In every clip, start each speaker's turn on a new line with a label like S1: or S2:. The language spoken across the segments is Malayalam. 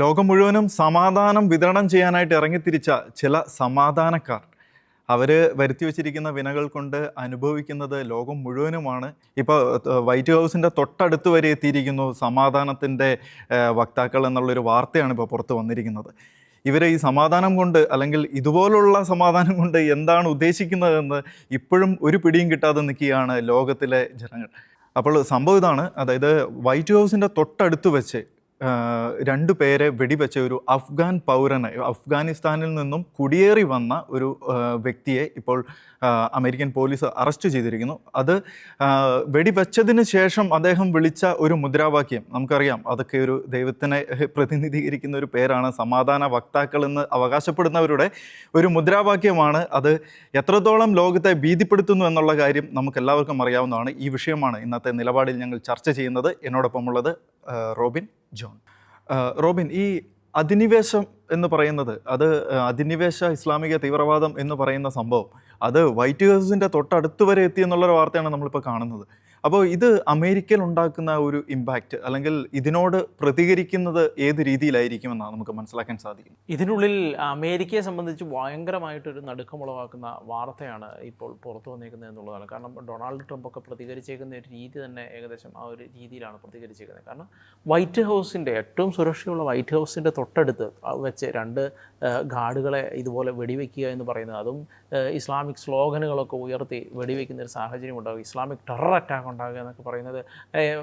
S1: ലോകം മുഴുവനും സമാധാനം വിതരണം ചെയ്യാനായിട്ട് ഇറങ്ങിത്തിരിച്ച ചില സമാധാനക്കാർ. അവർ വരുത്തി വച്ചിരിക്കുന്ന വിനകൾ കൊണ്ട് അനുഭവിക്കുന്നത് ലോകം മുഴുവനുമാണ്. ഇപ്പോൾ വൈറ്റ് ഹൗസിന്റെ തൊട്ടടുത്ത് വരെ എത്തിയിരിക്കുന്നു സമാധാനത്തിന്റെ വക്താക്കൾ എന്നുള്ളൊരു വാർത്തയാണ് ഇപ്പോൾ പുറത്ത് വന്നിരിക്കുന്നത്. ഇവരെ ഈ സമാധാനം കൊണ്ട് അല്ലെങ്കിൽ ഇതുപോലുള്ള സമാധാനം കൊണ്ട് എന്താണ് ഉദ്ദേശിക്കുന്നതെന്ന് ഇപ്പോഴും ഒരു പിടിയും കിട്ടാതെ നിൽക്കുകയാണ് ലോകത്തിലെ ജനങ്ങൾ. അപ്പോൾ സംഭവം ഇതാണ്. അതായത് വൈറ്റ് ഹൗസിന്റെ തൊട്ടടുത്ത് വെച്ച് രണ്ടു പേരെ വെടിവെച്ച ഒരു അഫ്ഗാൻ പൗരനെ അഫ്ഗാനിസ്ഥാനിൽ നിന്നും കുടിയേറി വന്ന ഒരു വ്യക്തിയെ ഇപ്പോൾ അമേരിക്കൻ പോലീസ് അറസ്റ്റ് ചെയ്തിരിക്കുന്നു. അത് വെടിവെച്ചതിന് ശേഷം അദ്ദേഹം വിളിച്ച ഒരു മുദ്രാവാക്യം. നമുക്കറിയാം അതൊക്കെ ഒരു ദൈവത്തിനെ പ്രതിനിധീകരിക്കുന്ന ഒരു പേരാണ്. സമാധാന വക്താക്കൾ എന്ന് അവകാശപ്പെടുന്നവരുടെ ഒരു മുദ്രാവാക്യമാണ് അത്. എത്രത്തോളം ലോകത്തെ ഭീതിപ്പെടുത്തുന്നു എന്നുള്ള കാര്യം നമുക്ക് എല്ലാവർക്കും അറിയാവുന്നതാണ്. ഈ വിഷയമാണ് ഇന്നത്തെ നിലപാടിൽ ഞങ്ങൾ ചർച്ച ചെയ്യുന്നത്. എന്നോടൊപ്പമുള്ളത് റോബിൻ ജോൺ. റോബിൻ ഈ അധിനിവേശം എന്ന് പറയുന്നത് അത് അധിനിവേശ ഇസ്ലാമിക തീവ്രവാദം എന്ന് പറയുന്ന സംഭവം അത് വൈറ്റ് ഹൗസിന്റെ തൊട്ടടുത്ത് വരെ എത്തി എന്നുള്ളൊരു വാർത്തയാണ് നമ്മളിപ്പോൾ കാണുന്നത്. അപ്പോൾ ഇത് അമേരിക്കയിൽ ഉണ്ടാക്കുന്ന ഒരു ഇമ്പാക്റ്റ് അല്ലെങ്കിൽ ഇതിനോട് പ്രതികരിക്കുന്നത് ഏത് രീതിയിലായിരിക്കുമെന്നാണ് നമുക്ക് മനസ്സിലാക്കാൻ സാധിക്കും
S2: ഇതിനുള്ളിൽ അമേരിക്കയെ സംബന്ധിച്ച് ഭയങ്കരമായിട്ടൊരു നടുക്കമുളവാക്കുന്ന വാർത്തയാണ് ഇപ്പോൾ പുറത്തു വന്നിരിക്കുന്നത് എന്നുള്ളതാണ്. കാരണം ഡൊണാൾഡ് ട്രംപ് ഒക്കെ പ്രതികരിച്ചേക്കുന്ന ഒരു രീതി തന്നെ ഏകദേശം ആ ഒരു രീതിയിലാണ് പ്രതികരിച്ചേക്കുന്നത്. കാരണം വൈറ്റ് ഹൗസിന്റെ ഏറ്റവും സുരക്ഷയുള്ള വൈറ്റ് ഹൗസിന്റെ തൊട്ടടുത്ത് വെച്ച് രണ്ട് ഗാർഡുകളെ ഇതുപോലെ വെടിവെക്കുക എന്ന് പറയുന്നത് അതും ഇസ്ലാമിക് സ്ലോഗനുകളൊക്കെ ഉയർത്തി വെടിവെക്കുന്ന ഒരു സാഹചര്യം ഉണ്ടാകും. ഇസ്ലാമിക് ടെറർ അറ്റാക്ക് ഉണ്ടാകുക എന്നൊക്കെ പറയുന്നത്.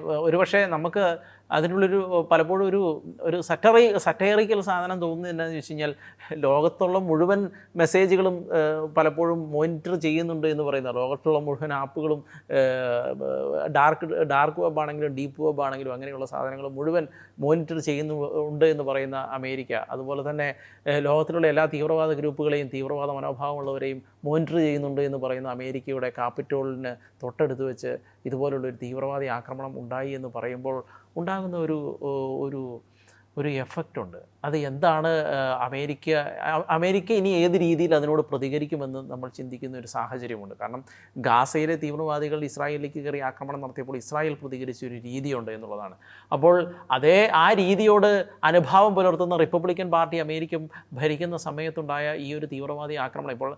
S2: ഒരുപക്ഷെ നമുക്ക് അതിനുള്ളൊരു പലപ്പോഴും ഒരു ഒരു സറ്ററി സറ്റയറിക്കൽ സാധനം തോന്നുന്നത് എന്താണെന്ന് വെച്ച് കഴിഞ്ഞാൽ ലോകത്തുള്ള മുഴുവൻ മെസ്സേജുകളും പലപ്പോഴും മോണിറ്റർ ചെയ്യുന്നുണ്ട് എന്ന് പറയുന്ന ലോകത്തുള്ള മുഴുവൻ ആപ്പുകളും ഡാർക്ക് ഡാർക്ക് വെബ് ആണെങ്കിലും ഡീപ്പ് വെബ് ആണെങ്കിലും അങ്ങനെയുള്ള സാധനങ്ങൾ മുഴുവൻ മോണിറ്റർ ചെയ്യുന്നു ഉണ്ട് എന്ന് പറയുന്ന അമേരിക്ക. അതുപോലെ തന്നെ ലോകത്തിലുള്ള എല്ലാ തീവ്രവാദ ഗ്രൂപ്പുകളെയും തീവ്രവാദ മനോഭാവമുള്ളവരെയും മോണിറ്റർ ചെയ്യുന്നുണ്ട് എന്ന് പറയുന്ന അമേരിക്കയുടെ കാപ്പിറ്റോളിന് തൊട്ടടുത്ത് വെച്ച് ഇതുപോലുള്ളൊരു തീവ്രവാദി ആക്രമണം ഉണ്ടായി എന്ന് പറയുമ്പോൾ ഉണ്ടാകുന്ന ഒരു ഒരു ഒരു എഫക്റ്റ് ഉണ്ട്. അത് എന്താണ് അമേരിക്ക അമേരിക്ക ഇനി ഏത് രീതിയിൽ അതിനോട് പ്രതികരിക്കുമെന്ന് നമ്മൾ ചിന്തിക്കുന്ന ഒരു സാഹചര്യമുണ്ട്. കാരണം ഗാസയിലെ തീവ്രവാദികൾ ഇസ്രായേലിലേക്ക് കയറി ആക്രമണം നടത്തിയപ്പോൾ ഇസ്രായേൽ പ്രതികരിച്ച ഒരു രീതിയുണ്ട് എന്നുള്ളതാണ്. അപ്പോൾ അതേ ആ രീതിയോട് അനുഭാവം പുലർത്തുന്ന റിപ്പബ്ലിക്കൻ പാർട്ടി അമേരിക്ക ഭരിക്കുന്ന സമയത്തുണ്ടായ ഈ ഒരു തീവ്രവാദി ആക്രമണം ഇപ്പോൾ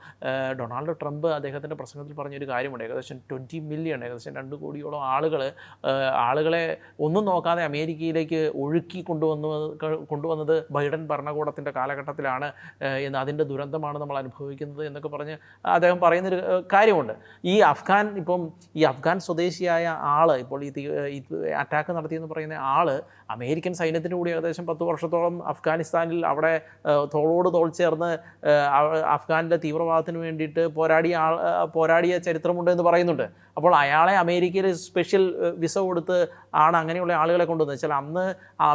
S2: ഡൊണാൾഡ് ട്രംപ് അദ്ദേഹത്തിന്റെ പ്രസംഗത്തിൽ പറഞ്ഞൊരു കാര്യമുണ്ട്. ഏകദേശം ട്വന്റി മില്യൺ ഏകദേശം രണ്ട് കോടിയോളം ആളുകൾ ആളുകളെ ഒന്നും നോക്കാതെ അമേരിക്കയിലേക്ക് ഒഴുക്കി കൊണ്ടുവന്നു കൊണ്ടുവന്നത് ബൈഡൻ ഭരണകൂടത്തിന്റെ കാലഘട്ടത്തിലാണ് എന്ന് അതിന്റെ ദുരന്തമാണ് നമ്മൾ അനുഭവിക്കുന്നത് എന്നൊക്കെ പറഞ്ഞ് അദ്ദേഹം പറയുന്നൊരു കാര്യമുണ്ട്. ഈ അഫ്ഗാൻ ഇപ്പം ഈ അഫ്ഗാൻ സ്വദേശിയായ ആൾ ഇപ്പോൾ ഈ അറ്റാക്ക് നടത്തിയെന്ന് പറയുന്ന ആൾ അമേരിക്കൻ സൈന്യത്തിന്റെ കൂടി ഏകദേശം പത്ത് വർഷത്തോളം അഫ്ഗാനിസ്ഥാനിൽ അവിടെ തോളോട് തോൾ ചേർന്ന് അഫ്ഗാനിലെ തീവ്രവാദത്തിന് വേണ്ടിയിട്ട് പോരാടിയ ആൾ പോരാടിയ ചരിത്രമുണ്ട് എന്ന് പറയുന്നുണ്ട്. അപ്പോൾ അയാളെ അമേരിക്കയിൽ സ്പെഷ്യൽ വിസ കൊടുത്ത് ആണ് അങ്ങനെയുള്ള ആളുകളെ കൊണ്ടുവന്നത്. വെച്ചാൽ അന്ന്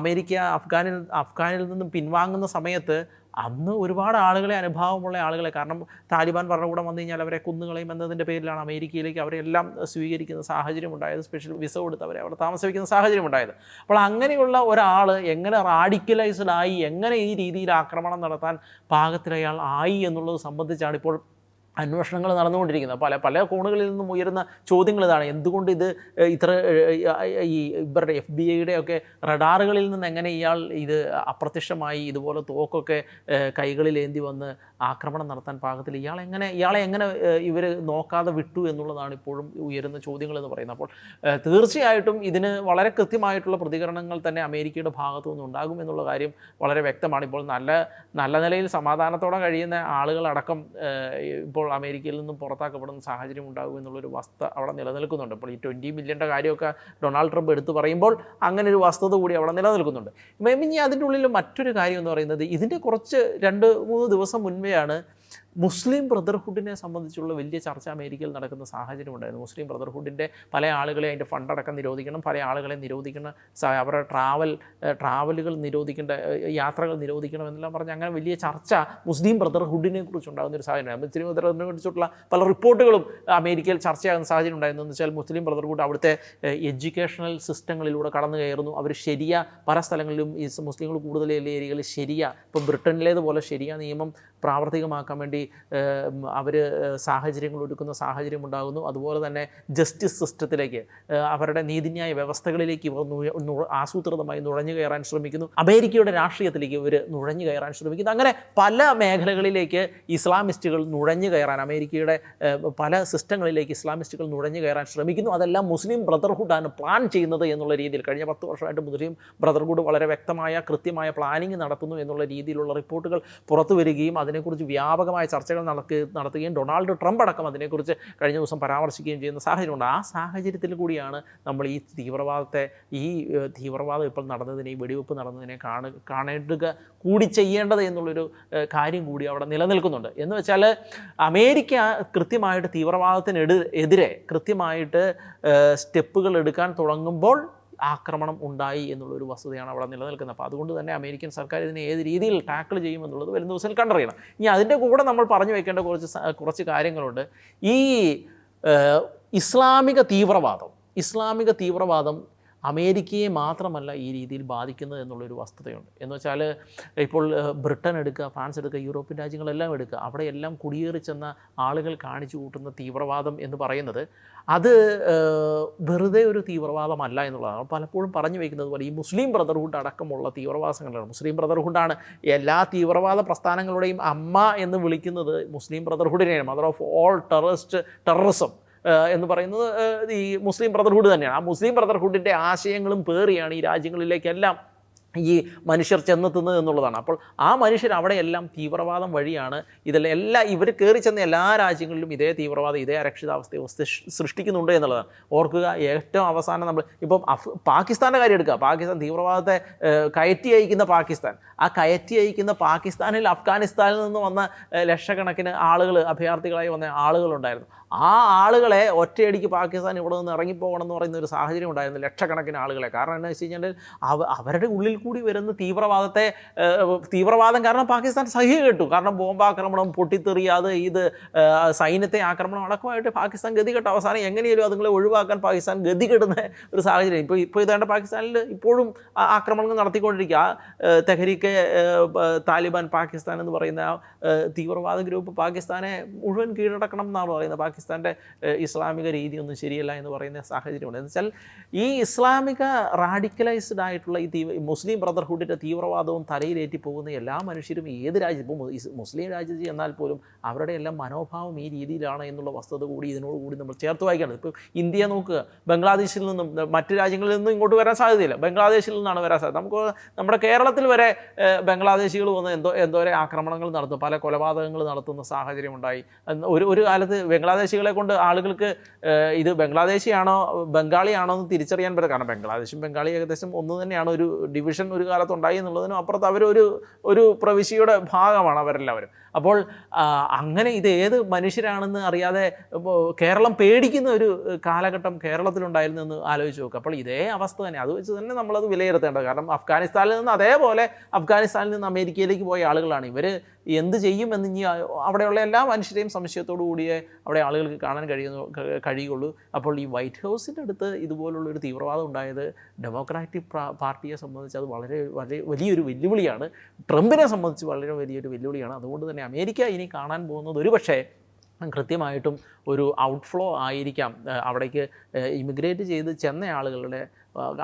S2: അമേരിക്ക അഫ്ഗാനിൽ അഫ്ഗാനിൽ നിന്നും പിൻവാങ്ങുന്ന സമയത്ത് അന്ന് ഒരുപാട് ആളുകളെ അനുഭാവമുള്ള ആളുകളെ കാരണം താലിബാൻ ഭരണകൂടം വന്നു കഴിഞ്ഞാൽ അവരെ കുന്നുകളയും എന്നതിന്റെ പേരിലാണ് അമേരിക്കയിലേക്ക് അവരെല്ലാം സ്വീകരിക്കുന്ന സാഹചര്യം ഉണ്ടായത് സ്പെഷ്യൽ വിസ കൊടുത്ത് അവരെ അവിടെ താമസിപ്പിക്കുന്ന സാഹചര്യം ഉണ്ടായത്. അപ്പോൾ അങ്ങനെയുള്ള ഒരാൾ എങ്ങനെ റാഡിക്കലൈസ്ഡ് ആയി എങ്ങനെ ഈ രീതിയിൽ ആക്രമണം നടത്താൻ പാകത്തിൽ അയാൾ ആയി എന്നുള്ളത് സംബന്ധിച്ചാണ് ഇപ്പോൾ അന്വേഷണങ്ങൾ നടന്നുകൊണ്ടിരിക്കുന്നത്. പല പല കോണുകളിൽ നിന്നും ഉയരുന്ന ചോദ്യങ്ങൾ ഇതാണ്. എന്തുകൊണ്ട് ഇത് ഇത്ര ഈ ഇവരുടെ എഫ് ബി ഐയുടെ ഒക്കെ റഡാറുകളിൽ നിന്ന് എങ്ങനെ ഇയാൾ ഇത് അപ്രത്യക്ഷമായി ഇതുപോലെ തോക്കൊക്കെ കൈകളിലേന്തി വന്ന് ആക്രമണം നടത്താൻ പാകത്തിൽ ഇയാൾ എങ്ങനെ ഇയാളെ എങ്ങനെ ഇവർ നോക്കാതെ വിട്ടു എന്നുള്ളതാണ് ഇപ്പോഴും ഉയരുന്ന ചോദ്യങ്ങൾ എന്ന് പറയുന്നത്. അപ്പോൾ തീർച്ചയായിട്ടും ഇതിന് വളരെ കൃത്യമായിട്ടുള്ള പ്രതികരണങ്ങൾ തന്നെ അമേരിക്കയുടെ ഭാഗത്തു നിന്നുണ്ടാകും എന്നുള്ള കാര്യം വളരെ വ്യക്തമാണ്. ഇപ്പോൾ നല്ല നല്ല നിലയിൽ സമാധാനത്തോടെ കഴിയുന്ന ആളുകളടക്കം ഏഹ്, അമേരിക്കയിൽ നിന്നും പുറത്താക്കപ്പെടുന്ന സാഹചര്യം ഉണ്ടാകും എന്നുള്ളൊരു വസ്തുത അവിടെ നിലനിൽക്കുന്നുണ്ട്. അപ്പോൾ ഈ ട്വന്റി മില്യന്റെ കാര്യമൊക്കെ ഡൊണാൾഡ് ട്രംപ് എടുത്തു പറയുമ്പോൾ അങ്ങനെ ഒരു വസ്തുത കൂടി അവിടെ നിലനിൽക്കുന്നുണ്ട്. മേമിനി അതിന്റെ ഉള്ളിൽ മറ്റൊരു കാര്യം എന്ന് പറയുന്നത് ഇതിന്റെ കുറച്ച് രണ്ട് മൂന്ന് ദിവസം മുൻപെയാണ് മുസ്ലിം ബ്രദർഹുഡിനെ സംബന്ധിച്ചുള്ള വലിയ ചർച്ച അമേരിക്കയിൽ നടക്കുന്ന സാഹചര്യം ഉണ്ടായിരുന്നു. മുസ്ലിം ബ്രദർഹുഡിന്റെ പല ആളുകളെ അതിന്റെ ഫണ്ടടക്കം നിരോധിക്കണം പല ആളുകളെ നിരോധിക്കണം അവരുടെ ട്രാവൽ ട്രാവലുകൾ നിരോധിക്കേണ്ട യാത്രകൾ നിരോധിക്കണം എന്നെല്ലാം പറഞ്ഞ് അങ്ങനെ വലിയ ചർച്ച മുസ്ലിം ബ്രദർഹുഡിനെ കുറിച്ച് ഉണ്ടാകുന്ന ഒരു സാഹചര്യം മുസ്ലിം ബ്രദർഹുഡിനെ കുറിച്ചുള്ള പല റിപ്പോർട്ടുകളും അമേരിക്കയിൽ ചർച്ചയാകുന്ന സാഹചര്യം ഉണ്ടായിരുന്നു. എന്ന് വെച്ചാൽ മുസ്ലിം ബ്രദർഹുഡ് അവിടുത്തെ എഡ്യൂക്കേഷണൽ സിസ്റ്റങ്ങളിലൂടെ കടന്നു കയറുന്നു. അവർ ശരിയ പല സ്ഥലങ്ങളിലും ഈ മുസ്ലിങ്ങൾ കൂടുതൽ ഏരിയകളിൽ ശരിയ ഇപ്പം ബ്രിട്ടനിലേതുപോലെ ശരിയ നിയമം പ്രാവർത്തികമാക്കാൻ വേണ്ടി വേണ്ടി അവർ സാഹചര്യങ്ങൾ ഒരുക്കുന്ന സാഹചര്യം ഉണ്ടാകുന്നു. അതുപോലെ തന്നെ ജസ്റ്റിസ് സിസ്റ്റത്തിലേക്ക് അവരുടെ നീതിന്യായ വ്യവസ്ഥകളിലേക്ക് ഇവർ ആസൂത്രിതമായി നുഴഞ്ഞു കയറാൻ ശ്രമിക്കുന്നു. അമേരിക്കയുടെ രാഷ്ട്രീയത്തിലേക്ക് ഇവർ നുഴഞ്ഞു കയറാൻ ശ്രമിക്കുന്നു. അങ്ങനെ പല മേഖലകളിലേക്ക് ഇസ്ലാമിസ്റ്റുകൾ നുഴഞ്ഞു കയറാൻ അമേരിക്കയുടെ പല സിസ്റ്റങ്ങളിലേക്ക് ഇസ്ലാമിസ്റ്റുകൾ നുഴഞ്ഞു കയറാൻ ശ്രമിക്കുന്നു. അതെല്ലാം മുസ്ലിം ബ്രദർഹുഡാണ് പ്ലാൻ ചെയ്യുന്നത് എന്നുള്ള രീതിയിൽ കഴിഞ്ഞ പത്ത് വർഷമായിട്ട് മുസ്ലിം ബ്രദർഹുഡ് വളരെ വ്യക്തമായ കൃത്യമായ പ്ലാനിങ് നടത്തുന്നു എന്നുള്ള രീതിയിലുള്ള റിപ്പോർട്ടുകൾ പുറത്തു വരികയും അതിനെക്കുറിച്ച് വ്യാപകമായ ചർച്ചകൾ നടക്കുക നടത്തുകയും ഡൊണാൾഡ് ട്രംപ് അടക്കം അതിനെക്കുറിച്ച് കഴിഞ്ഞ ദിവസം പരാമർശിക്കുകയും ചെയ്യുന്ന സാഹചര്യമുണ്ട്. ആ സാഹചര്യത്തിൽ കൂടിയാണ് നമ്മൾ ഈ തീവ്രവാദത്തെ ഈ തീവ്രവാദം ഇപ്പോൾ നടന്നതിനെ ഈ വെടിവെപ്പ് നടന്നതിനെ കാണു കാണേണ്ടുക കൂടി ചെയ്യേണ്ടത് എന്നുള്ളൊരു കാര്യം കൂടി അവിടെ നിലനിൽക്കുന്നുണ്ട്. എന്ന് വെച്ചാൽ അമേരിക്ക കൃത്യമായിട്ട് തീവ്രവാദത്തിനെതിരെ കൃത്യമായിട്ട് സ്റ്റെപ്പുകൾ എടുക്കാൻ തുടങ്ങുമ്പോൾ ആക്രമണം ഉണ്ടായി എന്നുള്ളൊരു വസ്തുതയാണ് അവിടെ നിലനിൽക്കുന്നത്. അപ്പോൾ അതുകൊണ്ട് തന്നെ അമേരിക്കൻ സർക്കാർ ഇതിനെ ഏത് രീതിയിൽ ടാക്കിൾ ചെയ്യുമെന്നുള്ളത് വരുന്ന ദിവസം കണ്ടറിയണം. ഇനി അതിന്റെ കൂടെ നമ്മൾ പറഞ്ഞു വെക്കേണ്ട കുറച്ച് കുറച്ച് കാര്യങ്ങളുണ്ട്. ഈ ഇസ്ലാമിക തീവ്രവാദം ഇസ്ലാമിക തീവ്രവാദം അമേരിക്കയെ മാത്രമല്ല ഈ രീതിയിൽ ബാധിക്കുന്നത് എന്നുള്ളൊരു വസ്തുതയുണ്ട്. എന്ന് വെച്ചാൽ ഇപ്പോൾ ബ്രിട്ടൻ എടുക്കുക ഫ്രാൻസ് എടുക്കുക യൂറോപ്യൻ രാജ്യങ്ങളെല്ലാം എടുക്കുക അവിടെയെല്ലാം കുടിയേറി ചെന്ന ആളുകൾ കാണിച്ചു കൂട്ടുന്ന തീവ്രവാദം എന്ന് പറയുന്നത് അത് വെറുതെ ഒരു തീവ്രവാദമല്ല എന്നുള്ളതാണ്. പലപ്പോഴും പറഞ്ഞു വയ്ക്കുന്നത് പോലെ ഈ മുസ്ലിം ബ്രദർഹുഡ് അടക്കമുള്ള തീവ്രവാദ സംഘടനകൾ മുസ്ലിം ബ്രദർഹുഡാണ് എല്ലാ തീവ്രവാദ പ്രസ്ഥാനങ്ങളുടെയും അമ്മ എന്ന് വിളിക്കുന്നത് Muslim ബ്രദർഹുഡിനെയാണ്. Mother of all terrorist terrorism എന്ന് പറയുന്നത് ഈ മുസ്ലിം ബ്രദർഹുഡ് തന്നെയാണ്. ആ മുസ്ലിം ബ്രദർഹുഡിന്റെ ആശയങ്ങളും പേറിയാണ് ഈ രാജ്യങ്ങളിലേക്കെല്ലാം ഈ മനുഷ്യർ ചെന്നെത്തുന്നത് എന്നുള്ളതാണ്. അപ്പോൾ ആ മനുഷ്യർ അവിടെയെല്ലാം തീവ്രവാദം വഴിയാണ് ഇതെല്ലാം എല്ലാ ഇവർ കയറി ചെന്ന എല്ലാ രാജ്യങ്ങളിലും ഇതേ തീവ്രവാദം ഇതേ അരക്ഷിതാവസ്ഥയെ സൃഷ്- സൃഷ്ടിക്കുന്നുണ്ട് എന്നുള്ളതാണ്. ഓർക്കുക ഏറ്റവും അവസാനം നമ്മൾ ഇപ്പം അഫ് പാകിസ്ഥാന്റെ കാര്യം എടുക്കുക. പാകിസ്ഥാൻ തീവ്രവാദത്തെ കയറ്റി അയക്കുന്ന പാകിസ്ഥാൻ. ആ കയറ്റി അയക്കുന്ന പാകിസ്ഥാനിൽ അഫ്ഗാനിസ്ഥാനിൽ നിന്ന് വന്ന ലക്ഷക്കണക്കിന് ആളുകൾ അഭയാർത്ഥികളായി വന്ന ആളുകളുണ്ടായിരുന്നു. ആ ആളുകളെ ഒറ്റയടിക്ക് പാകിസ്ഥാൻ ഇവിടെ നിന്ന് ഇറങ്ങിപ്പോകണം എന്ന് പറയുന്ന ഒരു സാഹചര്യം ഉണ്ടായിരുന്നു ലക്ഷക്കണക്കിന് ആളുകളെ. കാരണം എന്താ വെച്ച് കഴിഞ്ഞാൽ അവ അവരുടെ ഉള്ളിൽ കൂടി വരുന്ന തീവ്രവാദത്തെ തീവ്രവാദം കാരണം പാകിസ്ഥാൻ സഹി കേട്ടു. കാരണം ബോംബാക്രമണം പൊട്ടിത്തെറിയാതെ ഇത് സൈന്യത്തെ ആക്രമണം അടക്കമായിട്ട് പാകിസ്ഥാൻ ഗതികെട്ട് അവസാനം എങ്ങനെയാലും അതുങ്ങളെ ഒഴിവാക്കാൻ പാകിസ്ഥാൻ ഗതികെടുന്ന ഒരു സാഹചര്യം. ഇപ്പോൾ ഇപ്പോൾ ഇതേണ്ട പാകിസ്ഥാനിൽ ഇപ്പോഴും ആക്രമണങ്ങൾ നടത്തിക്കൊണ്ടിരിക്കുക. തെഹരീക്കെ താലിബാൻ പാകിസ്ഥാൻ എന്ന് പറയുന്ന തീവ്രവാദ ഗ്രൂപ്പ് പാകിസ്ഥാനെ മുഴുവൻ കീഴടക്കണം എന്നാണ് പറയുന്നത്. പാകിസ്ഥാന്റെ ഇസ്ലാമിക രീതി ഒന്നും ശരിയല്ല എന്ന് പറയുന്ന സാഹചര്യമുണ്ട്. എന്ന് വെച്ചാൽ ഈ ഇസ്ലാമിക റാഡിക്കലൈസ്ഡ് ആയിട്ടുള്ള ഈ തീവ്ര മുസ്ലിം ബ്രദർഹുഡിന്റെ തീവ്രവാദവും തലയിലേറ്റി പോകുന്ന എല്ലാ മനുഷ്യരും ഏത് രാജ്യം ഇപ്പോൾ മുസ്ലിം രാജ്യത്ത് ചെന്നാൽ പോലും അവരുടെ എല്ലാം മനോഭാവം ഈ രീതിയിലാണ് എന്നുള്ള വസ്തുത കൂടി ഇതിനോട് കൂടി നമ്മൾ ചേർത്ത് വായിക്കേണ്ടത് ഇപ്പോൾ ഇന്ത്യ നോക്കുക ബംഗ്ലാദേശിൽ നിന്നും മറ്റ് രാജ്യങ്ങളിൽ നിന്നും ഇങ്ങോട്ട് വരാൻ സാധ്യതയില്ല. ബംഗ്ലാദേശിൽ നിന്നാണ് വരാൻ സാധ്യത. നമുക്ക് നമ്മുടെ കേരളത്തിൽ വരെ ബംഗ്ലാദേശികൾ വന്ന് എന്തോ എന്തോരെ ആക്രമണങ്ങൾ നടത്തും. പല കൊലപാതകങ്ങൾ നടത്തുന്ന സാഹചര്യം ഉണ്ടായി ഒരു ഒരു കാലത്ത് ബംഗ്ലാദേശികളെ കൊണ്ട് ആളുകൾക്ക് ഇത് ബംഗ്ലാദേശിയാണോ ബംഗാളിയാണോ എന്ന് തിരിച്ചറിയാൻ പറ്റും കാരണം ബംഗ്ലാദേശും ബംഗാളി ഏകദേശം ഒന്ന് തന്നെയാണ്. ഒരു ഡിവിഷൻ ഒരു കാലത്തുണ്ടായി എന്നുള്ളതിനും അപ്പുറത്ത് അവരൊരു ഒരു പ്രവിശ്യയുടെ ഭാഗമാണ് അവരെല്ലാവരും. അപ്പോൾ അങ്ങനെ ഇത് ഏത് മനുഷ്യരാണെന്ന് അറിയാതെ കേരളം പേടിക്കുന്ന ഒരു കാലഘട്ടം കേരളത്തിലുണ്ടായിരുന്നു എന്ന് ആലോചിച്ച് നോക്കുക അപ്പോൾ ഇതേ അവസ്ഥ തന്നെ. അത് വെച്ച് തന്നെ നമ്മളത് വിലയിരുത്തേണ്ടത്. കാരണം അഫ്ഗാനിസ്ഥാനിൽ നിന്ന് അതേപോലെ അഫ്ഗാനിസ്ഥാനിൽ നിന്ന് അമേരിക്കയിലേക്ക് പോയ ആളുകളാണ്. ഇവർ എന്ത് ചെയ്യും എന്ന് ഇനി അവിടെയുള്ള എല്ലാ മനുഷ്യരെയും സംശയത്തോടു കൂടിയേ അവിടെ ആളുകൾക്ക് കാണാൻ കഴിയുന്നു കഴിയുള്ളൂ അപ്പോൾ ഈ വൈറ്റ് ഹൗസിന്റെ അടുത്ത് ഇതുപോലുള്ള ഒരു തീവ്രവാദം ഉണ്ടായത് ഡെമോക്രാറ്റിക് പാർട്ടിയെ സംബന്ധിച്ച് അത് വളരെ വലിയൊരു വെല്ലുവിളിയാണ്. ട്രംപിനെ സംബന്ധിച്ച് വളരെ വലിയൊരു വെല്ലുവിളിയാണ്. അതുകൊണ്ട് തന്നെ അമേരിക്ക ഇനി കാണാൻ പോകുന്നത് ഒരുപക്ഷേ കൃത്യമായിട്ടും ഒരു ഔട്ട്ഫ്ലോ ആയിരിക്കാം. അവിടേക്ക് ഇമിഗ്രേറ്റ് ചെയ്ത് ചെന്ന ആളുകളുടെ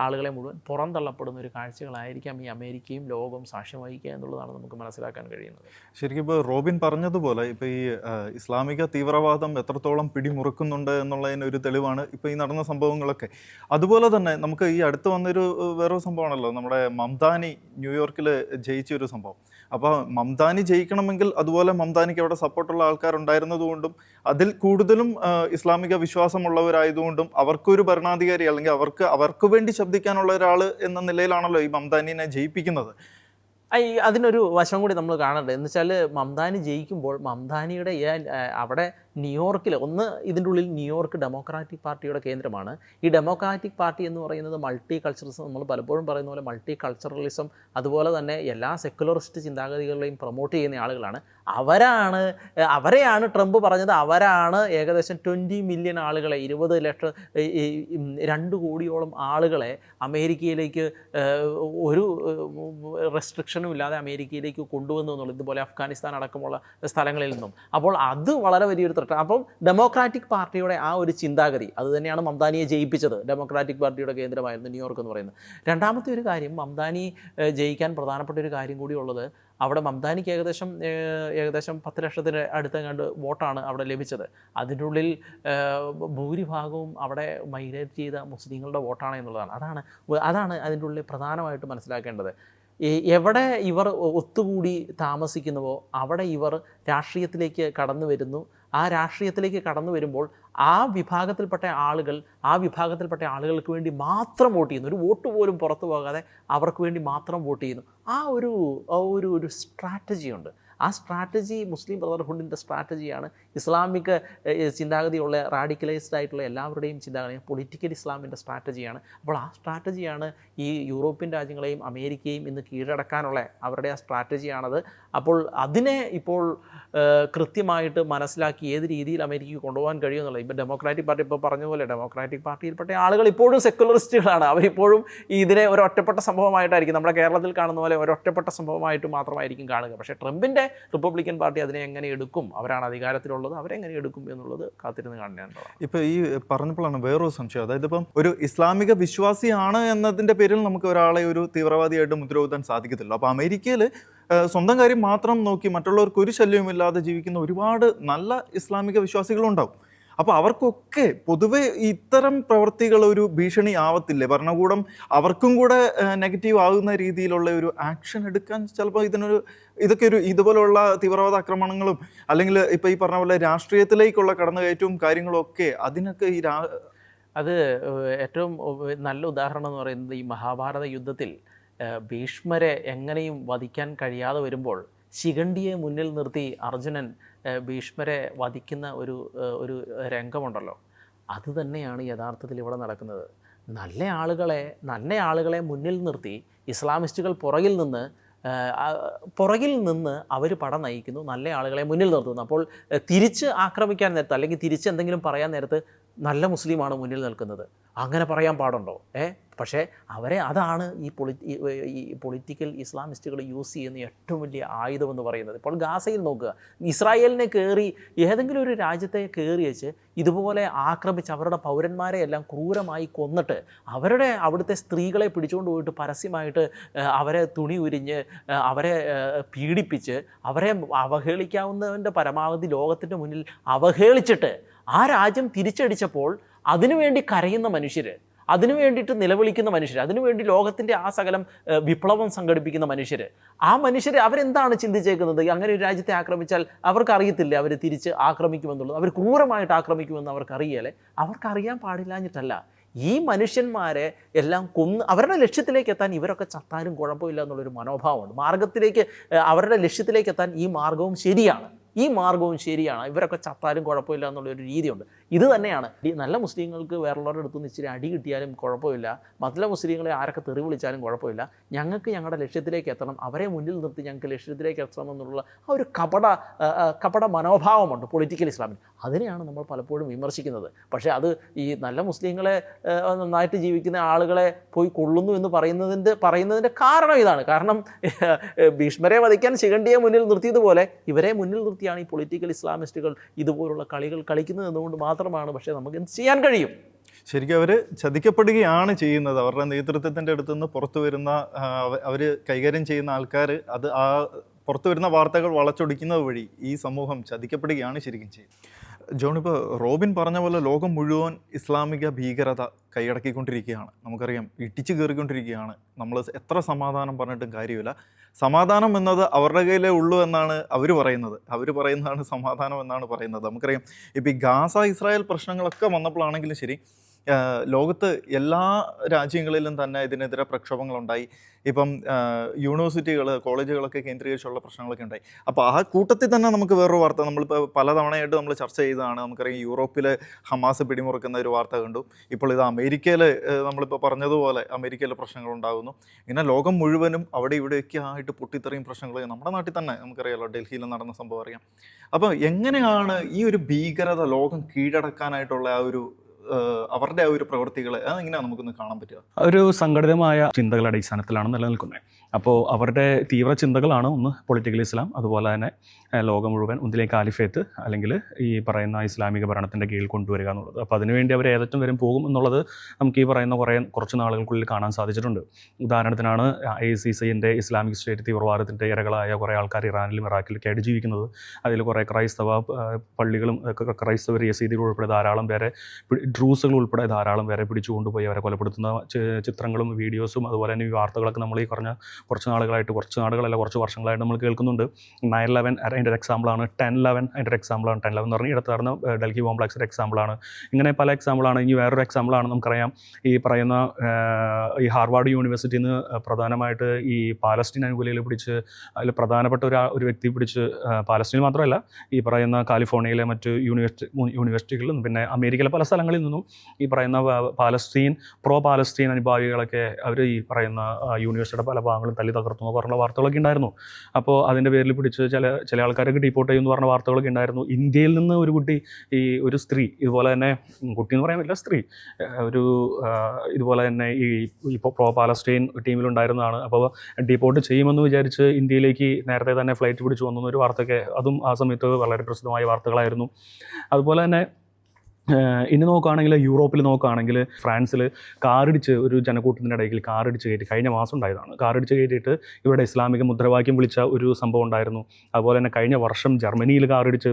S2: ആളുകളെ മുഴുവൻ പുറന്തള്ളപ്പെടുന്ന ഒരു കാഴ്ചകളായിരിക്കാം ഈ അമേരിക്കയും ലോകവും സാക്ഷ്യം വഹിക്കുക എന്നുള്ളതാണ് നമുക്ക് മനസ്സിലാക്കാൻ കഴിയുന്നത്.
S1: ശരിക്കും ഇപ്പോൾ റോബിൻ പറഞ്ഞതുപോലെ ഇപ്പോൾ ഈ ഇസ്ലാമിക തീവ്രവാദം എത്രത്തോളം പിടിമുറുക്കുന്നുണ്ട് എന്നുള്ളതിന് ഒരു തെളിവാണ് ഇപ്പോൾ ഈ നടന്ന സംഭവങ്ങളൊക്കെ. അതുപോലെ തന്നെ നമുക്ക് ഈ അടുത്ത് വന്നൊരു വേറൊരു സംഭവമാണല്ലോ നമ്മുടെ മംദാനി ന്യൂയോർക്കിൽ ജയിച്ചൊരു സംഭവം. അപ്പോൾ മംതാനി ജയിക്കണമെങ്കിൽ അതുപോലെ മംതാനിക്ക് അവിടെ സപ്പോർട്ടുള്ള ആൾക്കാരുണ്ടായിരുന്നതുകൊണ്ടും അതിൽ കൂടുതലും ഇസ്ലാമിക വിശ്വാസമുള്ളവരായതുകൊണ്ടും അവർക്കൊരു ഭരണാധികാരി അല്ലെങ്കിൽ അവർക്ക് അവർക്ക് വേണ്ടി ശബ്ദിക്കാനുള്ള ഒരാൾ എന്ന നിലയിലാണല്ലോ ഈ മംതാനിനെ ജയിപ്പിക്കുന്നത്.
S2: അതിനൊരു വശം കൂടി നമ്മൾ കാണണ്ടേ? എന്ന് വെച്ചാൽ മംതാനി ജയിക്കുമ്പോൾ മംതാനിയുടെ അവിടെ ന്യൂയോർക്കിൽ ഒന്ന് ഇതിന്റെ ഉള്ളിൽ ന്യൂയോർക്ക് ഡെമോക്രാറ്റിക് പാർട്ടിയുടെ കേന്ദ്രമാണ്. ഈ ഡെമോക്രാറ്റിക് പാർട്ടി എന്ന് പറയുന്നത് മൾട്ടി കൾച്ചറിസം നമ്മൾ പലപ്പോഴും പറയുന്ന പോലെ മൾട്ടി കൾച്ചറലിസം അതുപോലെ തന്നെ എല്ലാ സെക്കുലറിസ്റ്റ് ചിന്താഗതികളെയും പ്രൊമോട്ട് ചെയ്യുന്ന ആളുകളാണ്. അവരാണ് അവരെയാണ് ട്രംപ് പറഞ്ഞത്. അവരാണ് ഏകദേശം ട്വന്റി മില്യൺ ആളുകളെ ഇരുപത് ലക്ഷം രണ്ട് കോടിയോളം ആളുകളെ അമേരിക്കയിലേക്ക് ഒരു റെസ്ട്രിക്ഷനും ഇല്ലാതെ അമേരിക്കയിലേക്ക് കൊണ്ടുവന്നു എന്നുള്ളത് ഇതുപോലെ അഫ്ഗാനിസ്ഥാൻ അടക്കമുള്ള സ്ഥലങ്ങളിൽ നിന്നും. അപ്പോൾ അത് വളരെ വലിയൊരു ത്രട്ടാണ് അപ്പം ഡെമോക്രാറ്റിക് പാർട്ടിയുടെ ആ ഒരു ചിന്താഗതി അത് തന്നെയാണ് മംതാനിയെ ജയിപ്പിച്ചത്. ഡെമോക്രാറ്റിക് പാർട്ടിയുടെ കേന്ദ്രമായിരുന്നു ന്യൂയോർക്ക് എന്ന് പറയുന്നത്. രണ്ടാമത്തെ ഒരു കാര്യം മംതാനി ജയിക്കാൻ പ്രധാനപ്പെട്ട ഒരു കാര്യം കൂടി ഉള്ളത് അവിടെ മംതാനിക്ക് ഏകദേശം ഏകദേശം പത്ത് ലക്ഷത്തിന് അടുത്ത കണ്ട് വോട്ടാണ് അവിടെ ലഭിച്ചത്. അതിനുള്ളിൽ ഭൂരിഭാഗവും അവിടെ മൈഗ്രേറ്റ് ചെയ്ത മുസ്ലിങ്ങളുടെ വോട്ടാണ് എന്നുള്ളതാണ്. അതാണ് അതാണ് അതിന്റെ ഉള്ളിൽ പ്രധാനമായിട്ട് മനസ്സിലാക്കേണ്ടത്. എവിടെ ഇവർ ഒത്തുകൂടി താമസിക്കുന്നുവോ അവിടെ ഇവർ രാഷ്ട്രീയത്തിലേക്ക് കടന്നു വരുന്നു ആ രാഷ്ട്രീയത്തിലേക്ക് കടന്നു വരുമ്പോൾ ആ വിഭാഗത്തിൽപ്പെട്ട ആളുകൾ ആ വിഭാഗത്തിൽപ്പെട്ട ആളുകൾക്ക് വേണ്ടി മാത്രം വോട്ട് ചെയ്യുന്നു. ഒരു വോട്ട് പോലും പുറത്തു പോകാതെ അവർക്ക് വേണ്ടി മാത്രം വോട്ട് ചെയ്യുന്നു. ആ ഒരു ഒരു ഒരു സ്ട്രാറ്റജി ഉണ്ട്. ആ സ്ട്രാറ്റജി മുസ്ലിം ബ്രദർഹുഡിന്റെ സ്ട്രാറ്റജിയാണ്. ഇസ്ലാമിക് ചിന്താഗതിയുള്ള റാഡിക്കലൈസ്ഡ് ആയിട്ടുള്ള എല്ലാവരുടെയും ചിന്താഗതി പൊളിറ്റിക്കൽ ഇസ്ലാമിന്റെ സ്ട്രാറ്റജിയാണ്. അപ്പോൾ ആ സ്ട്രാറ്റജിയാണ് ഈ യൂറോപ്യൻ രാജ്യങ്ങളെയും അമേരിക്കയും ഇന്ന് കീഴടക്കാനുള്ള അവരുടെ ആ സ്ട്രാറ്റജിയാണത്. അപ്പോൾ അതിനെ ഇപ്പോൾ കൃത്യമായിട്ട് മനസ്സിലാക്കി ഏത് രീതിയിൽ അമേരിക്കയ്ക്ക് കൊണ്ടുപോകാൻ കഴിയുമെന്നുള്ളത് ഇപ്പോൾ ഡെമോക്രാറ്റിക് പാർട്ടി ഇപ്പോൾ പറഞ്ഞ പോലെ ഡെമോക്രാറ്റിക് പാർട്ടിയിൽപ്പെട്ട ആളുകൾ ഇപ്പോഴും സെക്കുലറിസ്റ്റുകളാണ് അവരിപ്പോഴും ഇതിനെ ഒരു ഒറ്റപ്പെട്ട സംഭവമായിട്ടായിരിക്കും. നമ്മുടെ കേരളത്തിൽ കാണുന്ന പോലെ ഒരു ഒറ്റപ്പെട്ട സംഭവമായിട്ട് മാത്രമായിരിക്കും കാണുക. പക്ഷേ ട്രംപിന്റെ റിപ്പബ്ലിക്കൻ പാർട്ടി അതിനെ എങ്ങനെ എടുക്കും? അവരാണ് അധികാരത്തിലുള്ളത്. അവരെങ്ങനെ എടുക്കും എന്നുള്ളത് കാത്തിരുന്ന് കാണേണ്ടതാണ്
S1: ഇപ്പൊ ഈ പറഞ്ഞപ്പോഴാണ് വേറൊരു സംശയം. അതായത് ഇപ്പം ഒരു ഇസ്ലാമിക വിശ്വാസിയാണ് എന്നതിന്റെ പേരിൽ നമുക്ക് ഒരാളെ ഒരു തീവ്രവാദിയായിട്ട് മുദ്രകുത്താൻ സാധിക്കത്തില്ല. അപ്പൊ അമേരിക്കയിൽ സ്വന്തം കാര്യം മാത്രം നോക്കി മറ്റുള്ളവർക്ക് ഒരു ശല്യവുമില്ലാതെ ജീവിക്കുന്ന ഒരുപാട് നല്ല ഇസ്ലാമിക വിശ്വാസികളുണ്ടാവും. അപ്പോൾ അവർക്കൊക്കെ പൊതുവെ ഇത്തരം പ്രവർത്തികൾ ഒരു ഭീഷണി ആവത്തില്ലേ? ഭരണകൂടം അവർക്കും കൂടെ നെഗറ്റീവ് ആകുന്ന രീതിയിലുള്ള ഒരു ആക്ഷൻ എടുക്കാൻ ചിലപ്പോൾ ഇതിനൊരു ഇതൊക്കെ ഒരു ഇതുപോലുള്ള തീവ്രവാദ ആക്രമണങ്ങളും അല്ലെങ്കിൽ ഇപ്പൊ ഈ പറഞ്ഞ പോലെ രാഷ്ട്രീയത്തിലേക്കുള്ള കടന്നുകയറ്റവും കാര്യങ്ങളൊക്കെ അതിനൊക്കെ ഈ
S2: അത് ഏറ്റവും നല്ല ഉദാഹരണം എന്ന് പറയുന്നത് ഈ മഹാഭാരത യുദ്ധത്തിൽ ഭീഷ്മരെ എങ്ങനെയും വധിക്കാൻ കഴിയാതെ വരുമ്പോൾ ശിഖണ്ഡിയെ മുന്നിൽ നിർത്തി അർജുനൻ ഭീഷ്മരെ വധിക്കുന്ന ഒരു ഒരു രംഗമുണ്ടല്ലോ. അത് തന്നെയാണ് യഥാർത്ഥത്തിൽ ഇവിടെ നടക്കുന്നത്. നല്ല ആളുകളെ നല്ല ആളുകളെ മുന്നിൽ നിർത്തി ഇസ്ലാമിസ്റ്റുകൾ പുറകിൽ നിന്ന് പുറകിൽ നിന്ന് അവർ പടം നയിക്കുന്നു നല്ല ആളുകളെ മുന്നിൽ നിർത്തുന്നു. അപ്പോൾ തിരിച്ച് ആക്രമിക്കാൻ നേരത്ത് അല്ലെങ്കിൽ തിരിച്ച് എന്തെങ്കിലും പറയാൻ നേരത്ത് നല്ല മുസ്ലിമാണ് മുന്നിൽ നിൽക്കുന്നത്. അങ്ങനെ പറയാൻ പാടുണ്ടോ? ഏ? പക്ഷേ അവരെ അതാണ് ഈ പൊളി ഈ- പൊളിറ്റിക്കൽ ഇസ്ലാമിസ്റ്റുകൾ യൂസ് ചെയ്യുന്ന ഏറ്റവും വലിയ ആയുധം എന്ന് പറയുന്നത്. ഇപ്പോൾ ഗാസയിൽ നോക്കുക. ഇസ്രായേലിനെ കയറി ഏതെങ്കിലും ഒരു രാജ്യത്തെ കയറി വെച്ച് ഇതുപോലെ ആക്രമിച്ച് അവരുടെ പൗരന്മാരെ എല്ലാം ക്രൂരമായി കൊന്നിട്ട് അവരുടെ അവിടുത്തെ സ്ത്രീകളെ പിടിച്ചുകൊണ്ട് പോയിട്ട് പരസ്യമായിട്ട് അവരെ തുണി ഉരിഞ്ഞ് അവരെ പീഡിപ്പിച്ച് അവരെ അവഹേളിക്കാവുന്നതിന്റെ പരമാവധി ലോകത്തിന്റെ മുന്നിൽ അവഹേളിച്ചിട്ട് ആ രാജ്യം തിരിച്ചടിച്ചപ്പോൾ അതിനുവേണ്ടി കരയുന്ന മനുഷ്യർ അതിനു വേണ്ടിയിട്ട് നിലവിളിക്കുന്ന മനുഷ്യർ അതിനുവേണ്ടി ലോകത്തിന്റെ ആ സകലം വിപ്ലവം സംഘടിപ്പിക്കുന്ന മനുഷ്യർ ആ മനുഷ്യർ അവരെന്താണ് ചിന്തിച്ചേക്കുന്നത്? അങ്ങനെ ഒരു രാജ്യത്തെ ആക്രമിച്ചാൽ അവർക്കറിയത്തില്ല അവർ തിരിച്ച് ആക്രമിക്കുമെന്നുള്ളത്. അവർ ക്രൂരമായിട്ട് ആക്രമിക്കുമെന്ന് അവർക്കറിയാലേ? അവർക്കറിയാൻ പാടില്ലാഞ്ഞിട്ടല്ല. ഈ മനുഷ്യന്മാരെ എല്ലാം കൊന്ന് അവരുടെ ലക്ഷ്യത്തിലേക്ക് എത്താൻ ഇവരൊക്കെ ചത്താനും കുഴപ്പമില്ല എന്നുള്ളൊരു മനോഭാവമുണ്ട്. മാർഗത്തിലേക്ക് അവരുടെ ലക്ഷ്യത്തിലേക്ക് എത്താൻ ഈ മാർഗവും ശരിയാണ്. ഈ മാർഗവും ശരിയാണ്. ഇവരൊക്കെ ചത്താലും കുഴപ്പമില്ല എന്നുള്ളൊരു രീതിയുണ്ട്. ഇത് തന്നെയാണ്. നല്ല മുസ്ലിങ്ങൾക്ക് വേറുള്ളവരുടെ അടുത്ത് നിന്ന് ഇച്ചിരി അടി കിട്ടിയാലും കുഴപ്പമില്ല. മറ്റുള്ള മുസ്ലിങ്ങളെ ആരൊക്കെ തെറി വിളിച്ചാലും കുഴപ്പമില്ല. ഞങ്ങൾക്ക് ഞങ്ങളുടെ ലക്ഷ്യത്തിലേക്ക് എത്തണം. അവരെ മുന്നിൽ നിർത്തി ഞങ്ങൾക്ക് ലക്ഷ്യത്തിലേക്ക് എത്തണം എന്നുള്ള ആ ഒരു കപട കപട മനോഭാവമുണ്ട് പൊളിറ്റിക്കൽ ഇസ്ലാമിൽ അതിനെയാണ് നമ്മൾ പലപ്പോഴും വിമർശിക്കുന്നത്. പക്ഷേ അത് ഈ നല്ല മുസ്ലിങ്ങളെ നന്നായിട്ട് ജീവിക്കുന്ന ആളുകളെ പോയി കൊള്ളുന്നു എന്ന് പറയുന്നതിന്റെ പറയുന്നതിന്റെ കാരണം ഇതാണ്. കാരണം ഭീഷ്മരെ വധിക്കാൻ ശിഖണ്ഡിയെ മുന്നിൽ നിർത്തിയതുപോലെ ഇവരെ മുന്നിൽ നിർത്തിയാണ് ഈ പൊളിറ്റിക്കൽ ഇസ്ലാമിസ്റ്റുകൾ ഇതുപോലുള്ള കളികൾ കളിക്കുന്നത് എന്നുകൊണ്ട് മാത്രമാണ് പക്ഷേ നമുക്ക് എന്ത് ചെയ്യാൻ കഴിയും?
S1: ശരിക്കും അവർ ചതിക്കപ്പെടുകയാണ് ചെയ്യുന്നത്. അവരുടെ നേതൃത്വത്തിന്റെ അടുത്തുനിന്ന് പുറത്തു വരുന്ന അവർ കൈകാര്യം ചെയ്യുന്ന ആൾക്കാർ അത് ആ പുറത്തു വരുന്ന വാർത്തകൾ വളച്ചൊടിക്കുന്നത് വഴി ഈ സമൂഹം ചതിക്കപ്പെടുകയാണ് ശരിക്കും ചെയ്യുന്നത്. ജോൺ ഇപ്പോൾ റോബിൻ പറഞ്ഞ പോലെ ലോകം മുഴുവൻ ഇസ്ലാമിക ഭീകരത കൈയടക്കിക്കൊണ്ടിരിക്കുകയാണ്. നമുക്കറിയാം ഇടിച്ചു കയറിക്കൊണ്ടിരിക്കുകയാണ്. നമ്മൾ എത്ര സമാധാനം പറഞ്ഞിട്ടും കാര്യമില്ല. സമാധാനം എന്നത് അവരുടെ കയ്യിലേ ഉള്ളൂ എന്നാണ് അവർ പറയുന്നത്. അവർ പറയുന്നതാണ് സമാധാനം എന്നാണ് പറയുന്നത്. നമുക്കറിയാം ഇപ്പോൾ ഈ ഗാസ ഇസ്രായേൽ പ്രശ്നങ്ങളൊക്കെ വന്നപ്പോഴാണെങ്കിലും ശരി ലോകത്ത് എല്ലാ രാജ്യങ്ങളിലും തന്നെ ഇതിനെതിരെ പ്രക്ഷോഭങ്ങളുണ്ടായി. ഇപ്പം യൂണിവേഴ്സിറ്റികൾ കോളേജുകളൊക്കെ കേന്ദ്രീകരിച്ചുള്ള പ്രശ്നങ്ങളൊക്കെ ഉണ്ടായി. അപ്പോൾ ആ കൂട്ടത്തിൽ തന്നെ നമുക്ക് വേറൊരു വാർത്ത നമ്മളിപ്പോൾ പലതവണയായിട്ട് നമ്മൾ ചർച്ച ചെയ്തതാണ്. നമുക്കറിയാം യൂറോപ്പിൽ ഹമാസ് പിടിമുറുക്കുന്ന ഒരു വാർത്ത കണ്ടു. ഇപ്പോൾ ഇത് അമേരിക്കയിൽ നമ്മളിപ്പോൾ പറഞ്ഞതുപോലെ അമേരിക്കയിൽ പ്രശ്നങ്ങൾ ഉണ്ടാകുന്നു ഇങ്ങനെ ലോകം മുഴുവനും അവിടെ ഇവിടെയൊക്കെ ആയിട്ട് പൊട്ടിത്തെറിയും പ്രശ്നങ്ങൾ നമ്മുടെ നാട്ടിൽ തന്നെ നമുക്കറിയാലോ. ഡൽഹിയിൽ നടന്ന സംഭവം അറിയാം. അപ്പോൾ എങ്ങനെയാണ് ഈ ഒരു ഭീകരത ലോകം കീഴടക്കാനായിട്ടുള്ള ആ ഒരു അവരുടെ ആ ഒരു പ്രവൃത്തികൾ അതെങ്ങനെയാണ് നമുക്കൊന്ന് കാണാൻ പറ്റുക?
S3: ഒരു സംഘടിതമായ ചിന്തകളുടെ അടിസ്ഥാനത്തിലാണ് നിലനിൽക്കുന്നത്. അപ്പോൾ അവരുടെ തീവ്ര ചിന്തകളാണ് ഒന്ന് പൊളിറ്റിക്കൽ ഇസ്ലാം അതുപോലെ തന്നെ ലോകം മുഴുവൻ ഒന്നിലേ കാലിഫേത്ത് അല്ലെങ്കിൽ ഈ പറയുന്ന ഇസ്ലാമിക ഭരണത്തിന്റെ കീഴിൽ കൊണ്ടുവരിക എന്നുള്ളത്. അപ്പോൾ അതിനുവേണ്ടി അവർ ഏതറ്റം വരും പോകും എന്നുള്ളത് നമുക്ക് ഈ പറയുന്ന കുറേ കുറച്ച് നാളുകൾക്കുള്ളിൽ കാണാൻ സാധിച്ചിട്ടുണ്ട്. ഉദാഹരണത്തിനാണ് ഐ സി സിന്റെ ഇസ്ലാമിക് സ്റ്റേറ്റ് തീവ്രവാദത്തിന്റെ ഇരകളായ കുറേ ആൾക്കാർ ഇറാനിലും ഇറാഖിലൊക്കെ ആയിട്ട് ജീവിക്കുന്നത് അതിൽ കുറേ ക്രൈസ്തവ പള്ളികളും ക്രൈസ്തവർ യസീദികൾ ഉൾപ്പെടെ ധാരാളം പേരെ ഡ്രൂസുകൾ ഉൾപ്പെടെ ധാരാളം പേരെ പിടിച്ചുകൊണ്ടുപോയി അവരെ കൊലപ്പെടുത്തുന്ന ചിത്രങ്ങളും വീഡിയോസും അതുപോലെ തന്നെ വാർത്തകളൊക്കെ നമ്മൾ ഈ പറഞ്ഞ കുറച്ച് നാളുകളായിട്ട് കുറച്ച് നാളുകളല്ല കുറച്ച് വർഷങ്ങളായിട്ട് നമ്മൾ കേൾക്കുന്നുണ്ട്. നയൻ ലെവൻ അതിന്റെ ഒരു എക്സാമ്പിളാണ് ടെൻ ലെവൻ അതിന്റെ ഒരു എക്സാമ്പിളാണ് ടെൻ ലെവൻ എന്ന് പറഞ്ഞാൽ നടന്ന ഡൽഹി കോംപ്ലക്സിന്റെ എക്സാമ്പിളാണ് ഇങ്ങനെ പല എക്സാമ്പിളാണ് ഇനി വേറൊരു എക്സാമ്പിളാണ് നമുക്കറിയാം. ഈ പറയുന്ന ഈ ഹാർവാർഡ് യൂണിവേഴ്സിറ്റിന്ന് പ്രധാനമായിട്ട് ഈ പാലസ്റ്റീൻ അനുകൂലികൾ പിടിച്ച് അതിൽ പ്രധാനപ്പെട്ട ഒരു ഒരു വ്യക്തി പിടിച്ച് പാലസ്റ്റീൻ മാത്രമല്ല ഈ പറയുന്ന കാലിഫോർണിയയിലെ മറ്റ് യൂണിവേഴ്സിറ്റി യൂണിവേഴ്സിറ്റികളിൽ നിന്നും പിന്നെ അമേരിക്കയിലെ പല സ്ഥലങ്ങളിൽ നിന്നും ഈ പറയുന്ന പാലസ്തീൻ പ്രോ പാലസ്തീൻ അനുഭാവികളൊക്കെ അവർ ഈ പറയുന്ന യൂണിവേഴ്സിറ്റിയുടെ പല ഭാഗങ്ങളും തല്ലി തകർത്തു എന്ന് പറഞ്ഞ വാർത്തകളൊക്കെ ഉണ്ടായിരുന്നു. അപ്പോൾ അതിന്റെ പേരിൽ പിടിച്ച് ചില ചില ആൾക്കാരൊക്കെ ഡീപ്പോർട്ട് ചെയ്യുമെന്ന് പറഞ്ഞ വാർത്തകളൊക്കെ ഉണ്ടായിരുന്നു. ഇന്ത്യയിൽ നിന്ന് ഒരു കുട്ടി ഈ ഒരു സ്ത്രീ ഇതുപോലെ തന്നെ കുട്ടി എന്ന് പറയാൻ സ്ത്രീ ഒരു ഇതുപോലെ തന്നെ ഈ ഇപ്പോൾ പ്രോ പാലസ്റ്റൈൻ ടീമിലുണ്ടായിരുന്നതാണ് അപ്പോൾ ഡീപ്പോർട്ട് ചെയ്യുമെന്ന് വിചാരിച്ച് ഇന്ത്യയിലേക്ക് നേരത്തെ തന്നെ ഫ്ലൈറ്റ് പിടിച്ചു വന്നു വാർത്തയൊക്കെ അതും ആ സമയത്ത് വളരെ പ്രസിദ്ധമായ വാർത്തകളായിരുന്നു. അതുപോലെ തന്നെ ഇനി നോക്കുകയാണെങ്കിൽ യൂറോപ്പിൽ നോക്കുകയാണെങ്കിൽ ഫ്രാൻസിൽ കാറിടിച്ച് ഒരു ജനക്കൂട്ടത്തിന്റെ ഇടയിൽ കാറിടിച്ച് കയറ്റി കഴിഞ്ഞ മാസം ഉണ്ടായതാണ്. കാറിടിച്ച് കയറ്റിയിട്ട് ഇവിടെ ഇസ്ലാമിക മുദ്രാവാക്യം വിളിച്ച ഒരു സംഭവം ഉണ്ടായിരുന്നു. അതുപോലെ തന്നെ കഴിഞ്ഞ വർഷം ജർമ്മനിയിൽ കാറിടിച്ച്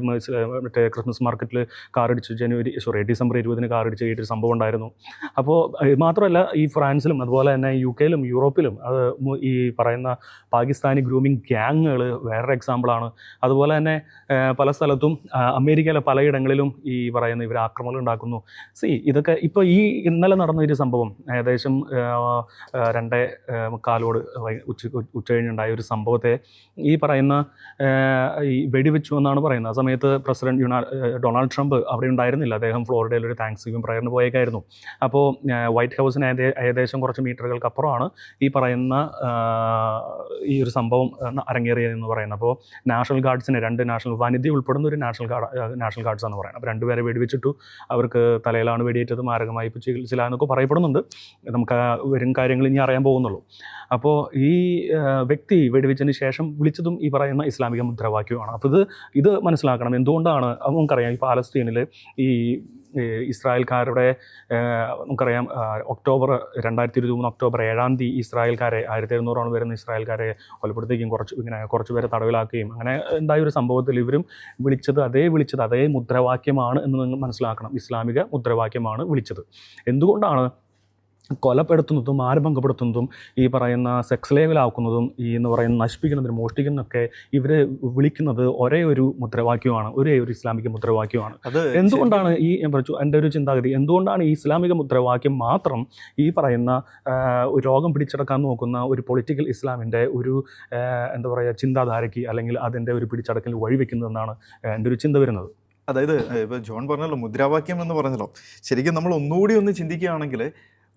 S3: മറ്റേ ക്രിസ്മസ് മാർക്കറ്റിൽ കാറിടിച്ച് ജനുവരി സോറി ഡിസംബർ ഇരുപതിന് കാറിടിച്ച് കയറ്റിയ ഒരു സംഭവം ഉണ്ടായിരുന്നു. അപ്പോൾ മാത്രമല്ല ഈ ഫ്രാൻസിലും അതുപോലെ തന്നെ യു കെയിലും യൂറോപ്പിലും അത് ഈ പറയുന്ന പാകിസ്ഥാനി ഗ്രൂമിങ് ഗ്യാങ്ങുകൾ വേറൊരു എക്സാമ്പിളാണ് അതുപോലെ തന്നെ പല സ്ഥലത്തും അമേരിക്കയിലെ പലയിടങ്ങളിലും ഈ പറയുന്ന ഇവർ ആക്രമണങ്ങൾ ഉണ്ടാക്കുന്നു. സി ഇതൊക്കെ ഇപ്പോൾ ഈ ഇന്നലെ നടന്ന ഒരു സംഭവം ഏകദേശം രണ്ടേ മുക്കാലോട് ഉച്ച ഉച്ച കഴിഞ്ഞുണ്ടായ ഒരു സംഭവത്തെ ഈ പറയുന്ന ഈ വെടിവെച്ചു എന്നാണ് പറയുന്നത്. ആ സമയത്ത് പ്രസിഡന്റ് യുണാ ഡൊണാൾഡ് ട്രംപ് അവിടെ ഉണ്ടായിരുന്നില്ല. അദ്ദേഹം ഫ്ലോറിഡയിൽ ഒരു താങ്ക്സ് ഗിവിംഗ് പ്രയറിന് പോയേക്കായിരുന്നു അപ്പോൾ വൈറ്റ് ഹൗസിന് ഏകദേശം കുറച്ച് മീറ്ററുകൾക്ക് അപ്പുറമാണ് ഈ പറയുന്ന ഈ ഒരു സംഭവം അരങ്ങേറിയതെന്ന് പറയുന്നത്. അപ്പോൾ നാഷണൽ ഗാർഡ്സിനെ രണ്ട് നാഷണൽ വനിത ഉൾപ്പെടുന്ന ഒരു നാഷണൽ ഗാർഡ് നാഷണൽ ഗാർഡ്സ് എന്ന് പറയുന്നത്. അപ്പോൾ രണ്ടുപേരെ വെടിവെച്ചിട്ടു. അവർക്ക് തലയിലാണ് വെടിയേറ്റത് മാരകമായി ഇപ്പോൾ ചികിത്സയിലാന്നൊക്കെ പറയപ്പെടുന്നുണ്ട്. നമുക്ക് വരും കാര്യങ്ങൾ ഇനി അറിയാൻ പോകുന്നുള്ളൂ. അപ്പോൾ ഈ വ്യക്തി വെടിവെച്ചതിന് ശേഷം വിളിച്ചതും ഈ പറയുന്ന ഇസ്ലാമിക മുദ്രാവാക്യമാണ് അപ്പോൾ ഇത് ഇത് മനസ്സിലാക്കണം. എന്തുകൊണ്ടാണ് നമുക്കറിയാം ഈ പാലസ്തീനിൽ ഈ ഇസ്രായേൽക്കാരുടെ നമുക്കറിയാം ഒക്ടോബർ രണ്ടായിരത്തി ഇരുപത്തി മൂന്ന് ഒക്ടോബർ ഏഴാം തീയതി ഇസ്രായേൽക്കാരെ ആയിരത്തി എഴുന്നൂറോളം വരുന്ന ഇസ്രായേൽക്കാരെ കൊലപ്പെടുത്തുകയും കുറച്ച് ഇങ്ങനെ കുറച്ച് പേരെ തടവിലാക്കുകയും. അങ്ങനെ ഉണ്ടായ ഒരു സംഭവത്തിൽ ഇവരും വിളിച്ചത് അതേ വിളിച്ചത് അതേ മുദ്രാവാക്യമാണ് എന്ന് നിങ്ങൾ മനസ്സിലാക്കണം. ഇസ്ലാമിക മുദ്രാവാക്യമാണ് വിളിച്ചത്. എന്തുകൊണ്ടാണ് കൊലപ്പെടുത്തുന്നതും ആരംഭപ്പെടുത്തുന്നതും ഈ പറയുന്ന സെക്സ് ലേവലാക്കുന്നതും ഈ എന്ന് പറയുന്ന നശിപ്പിക്കുന്നതിനും മോഷ്ടിക്കുന്നതൊക്കെ ഇവരെ വിളിക്കുന്നത് ഒരേ ഒരു മുദ്രാവാക്യമാണ് ഒരേ ഒരു ഇസ്ലാമിക മുദ്രാവാക്യമാണ്.
S1: അത്
S3: എന്തുകൊണ്ടാണ് ഈ ഞാൻ പറഞ്ഞു എന്റെ ഒരു ചിന്താഗതി എന്തുകൊണ്ടാണ് ഈ ഇസ്ലാമിക മുദ്രാവാക്യം മാത്രം ഈ പറയുന്ന രോഗം പിടിച്ചടക്കാൻ നോക്കുന്ന ഒരു പൊളിറ്റിക്കൽ ഇസ്ലാമിന്റെ ഒരു എന്താ പറയുക ചിന്താധാരയ്ക്ക് അല്ലെങ്കിൽ അതിന്റെ ഒരു പിടിച്ചടക്കൽ വഴിവെക്കുന്നതെന്നാണ് എന്റെ ഒരു ചിന്ത വരുന്നത്.
S1: അതായത് ഇപ്പോൾ ജോൺ പറഞ്ഞല്ലോ മുദ്രാവാക്യം എന്ന് പറഞ്ഞല്ലോ. ശരിക്കും നമ്മൾ ഒന്നുകൂടി ഒന്ന് ചിന്തിക്കുകയാണെങ്കിൽ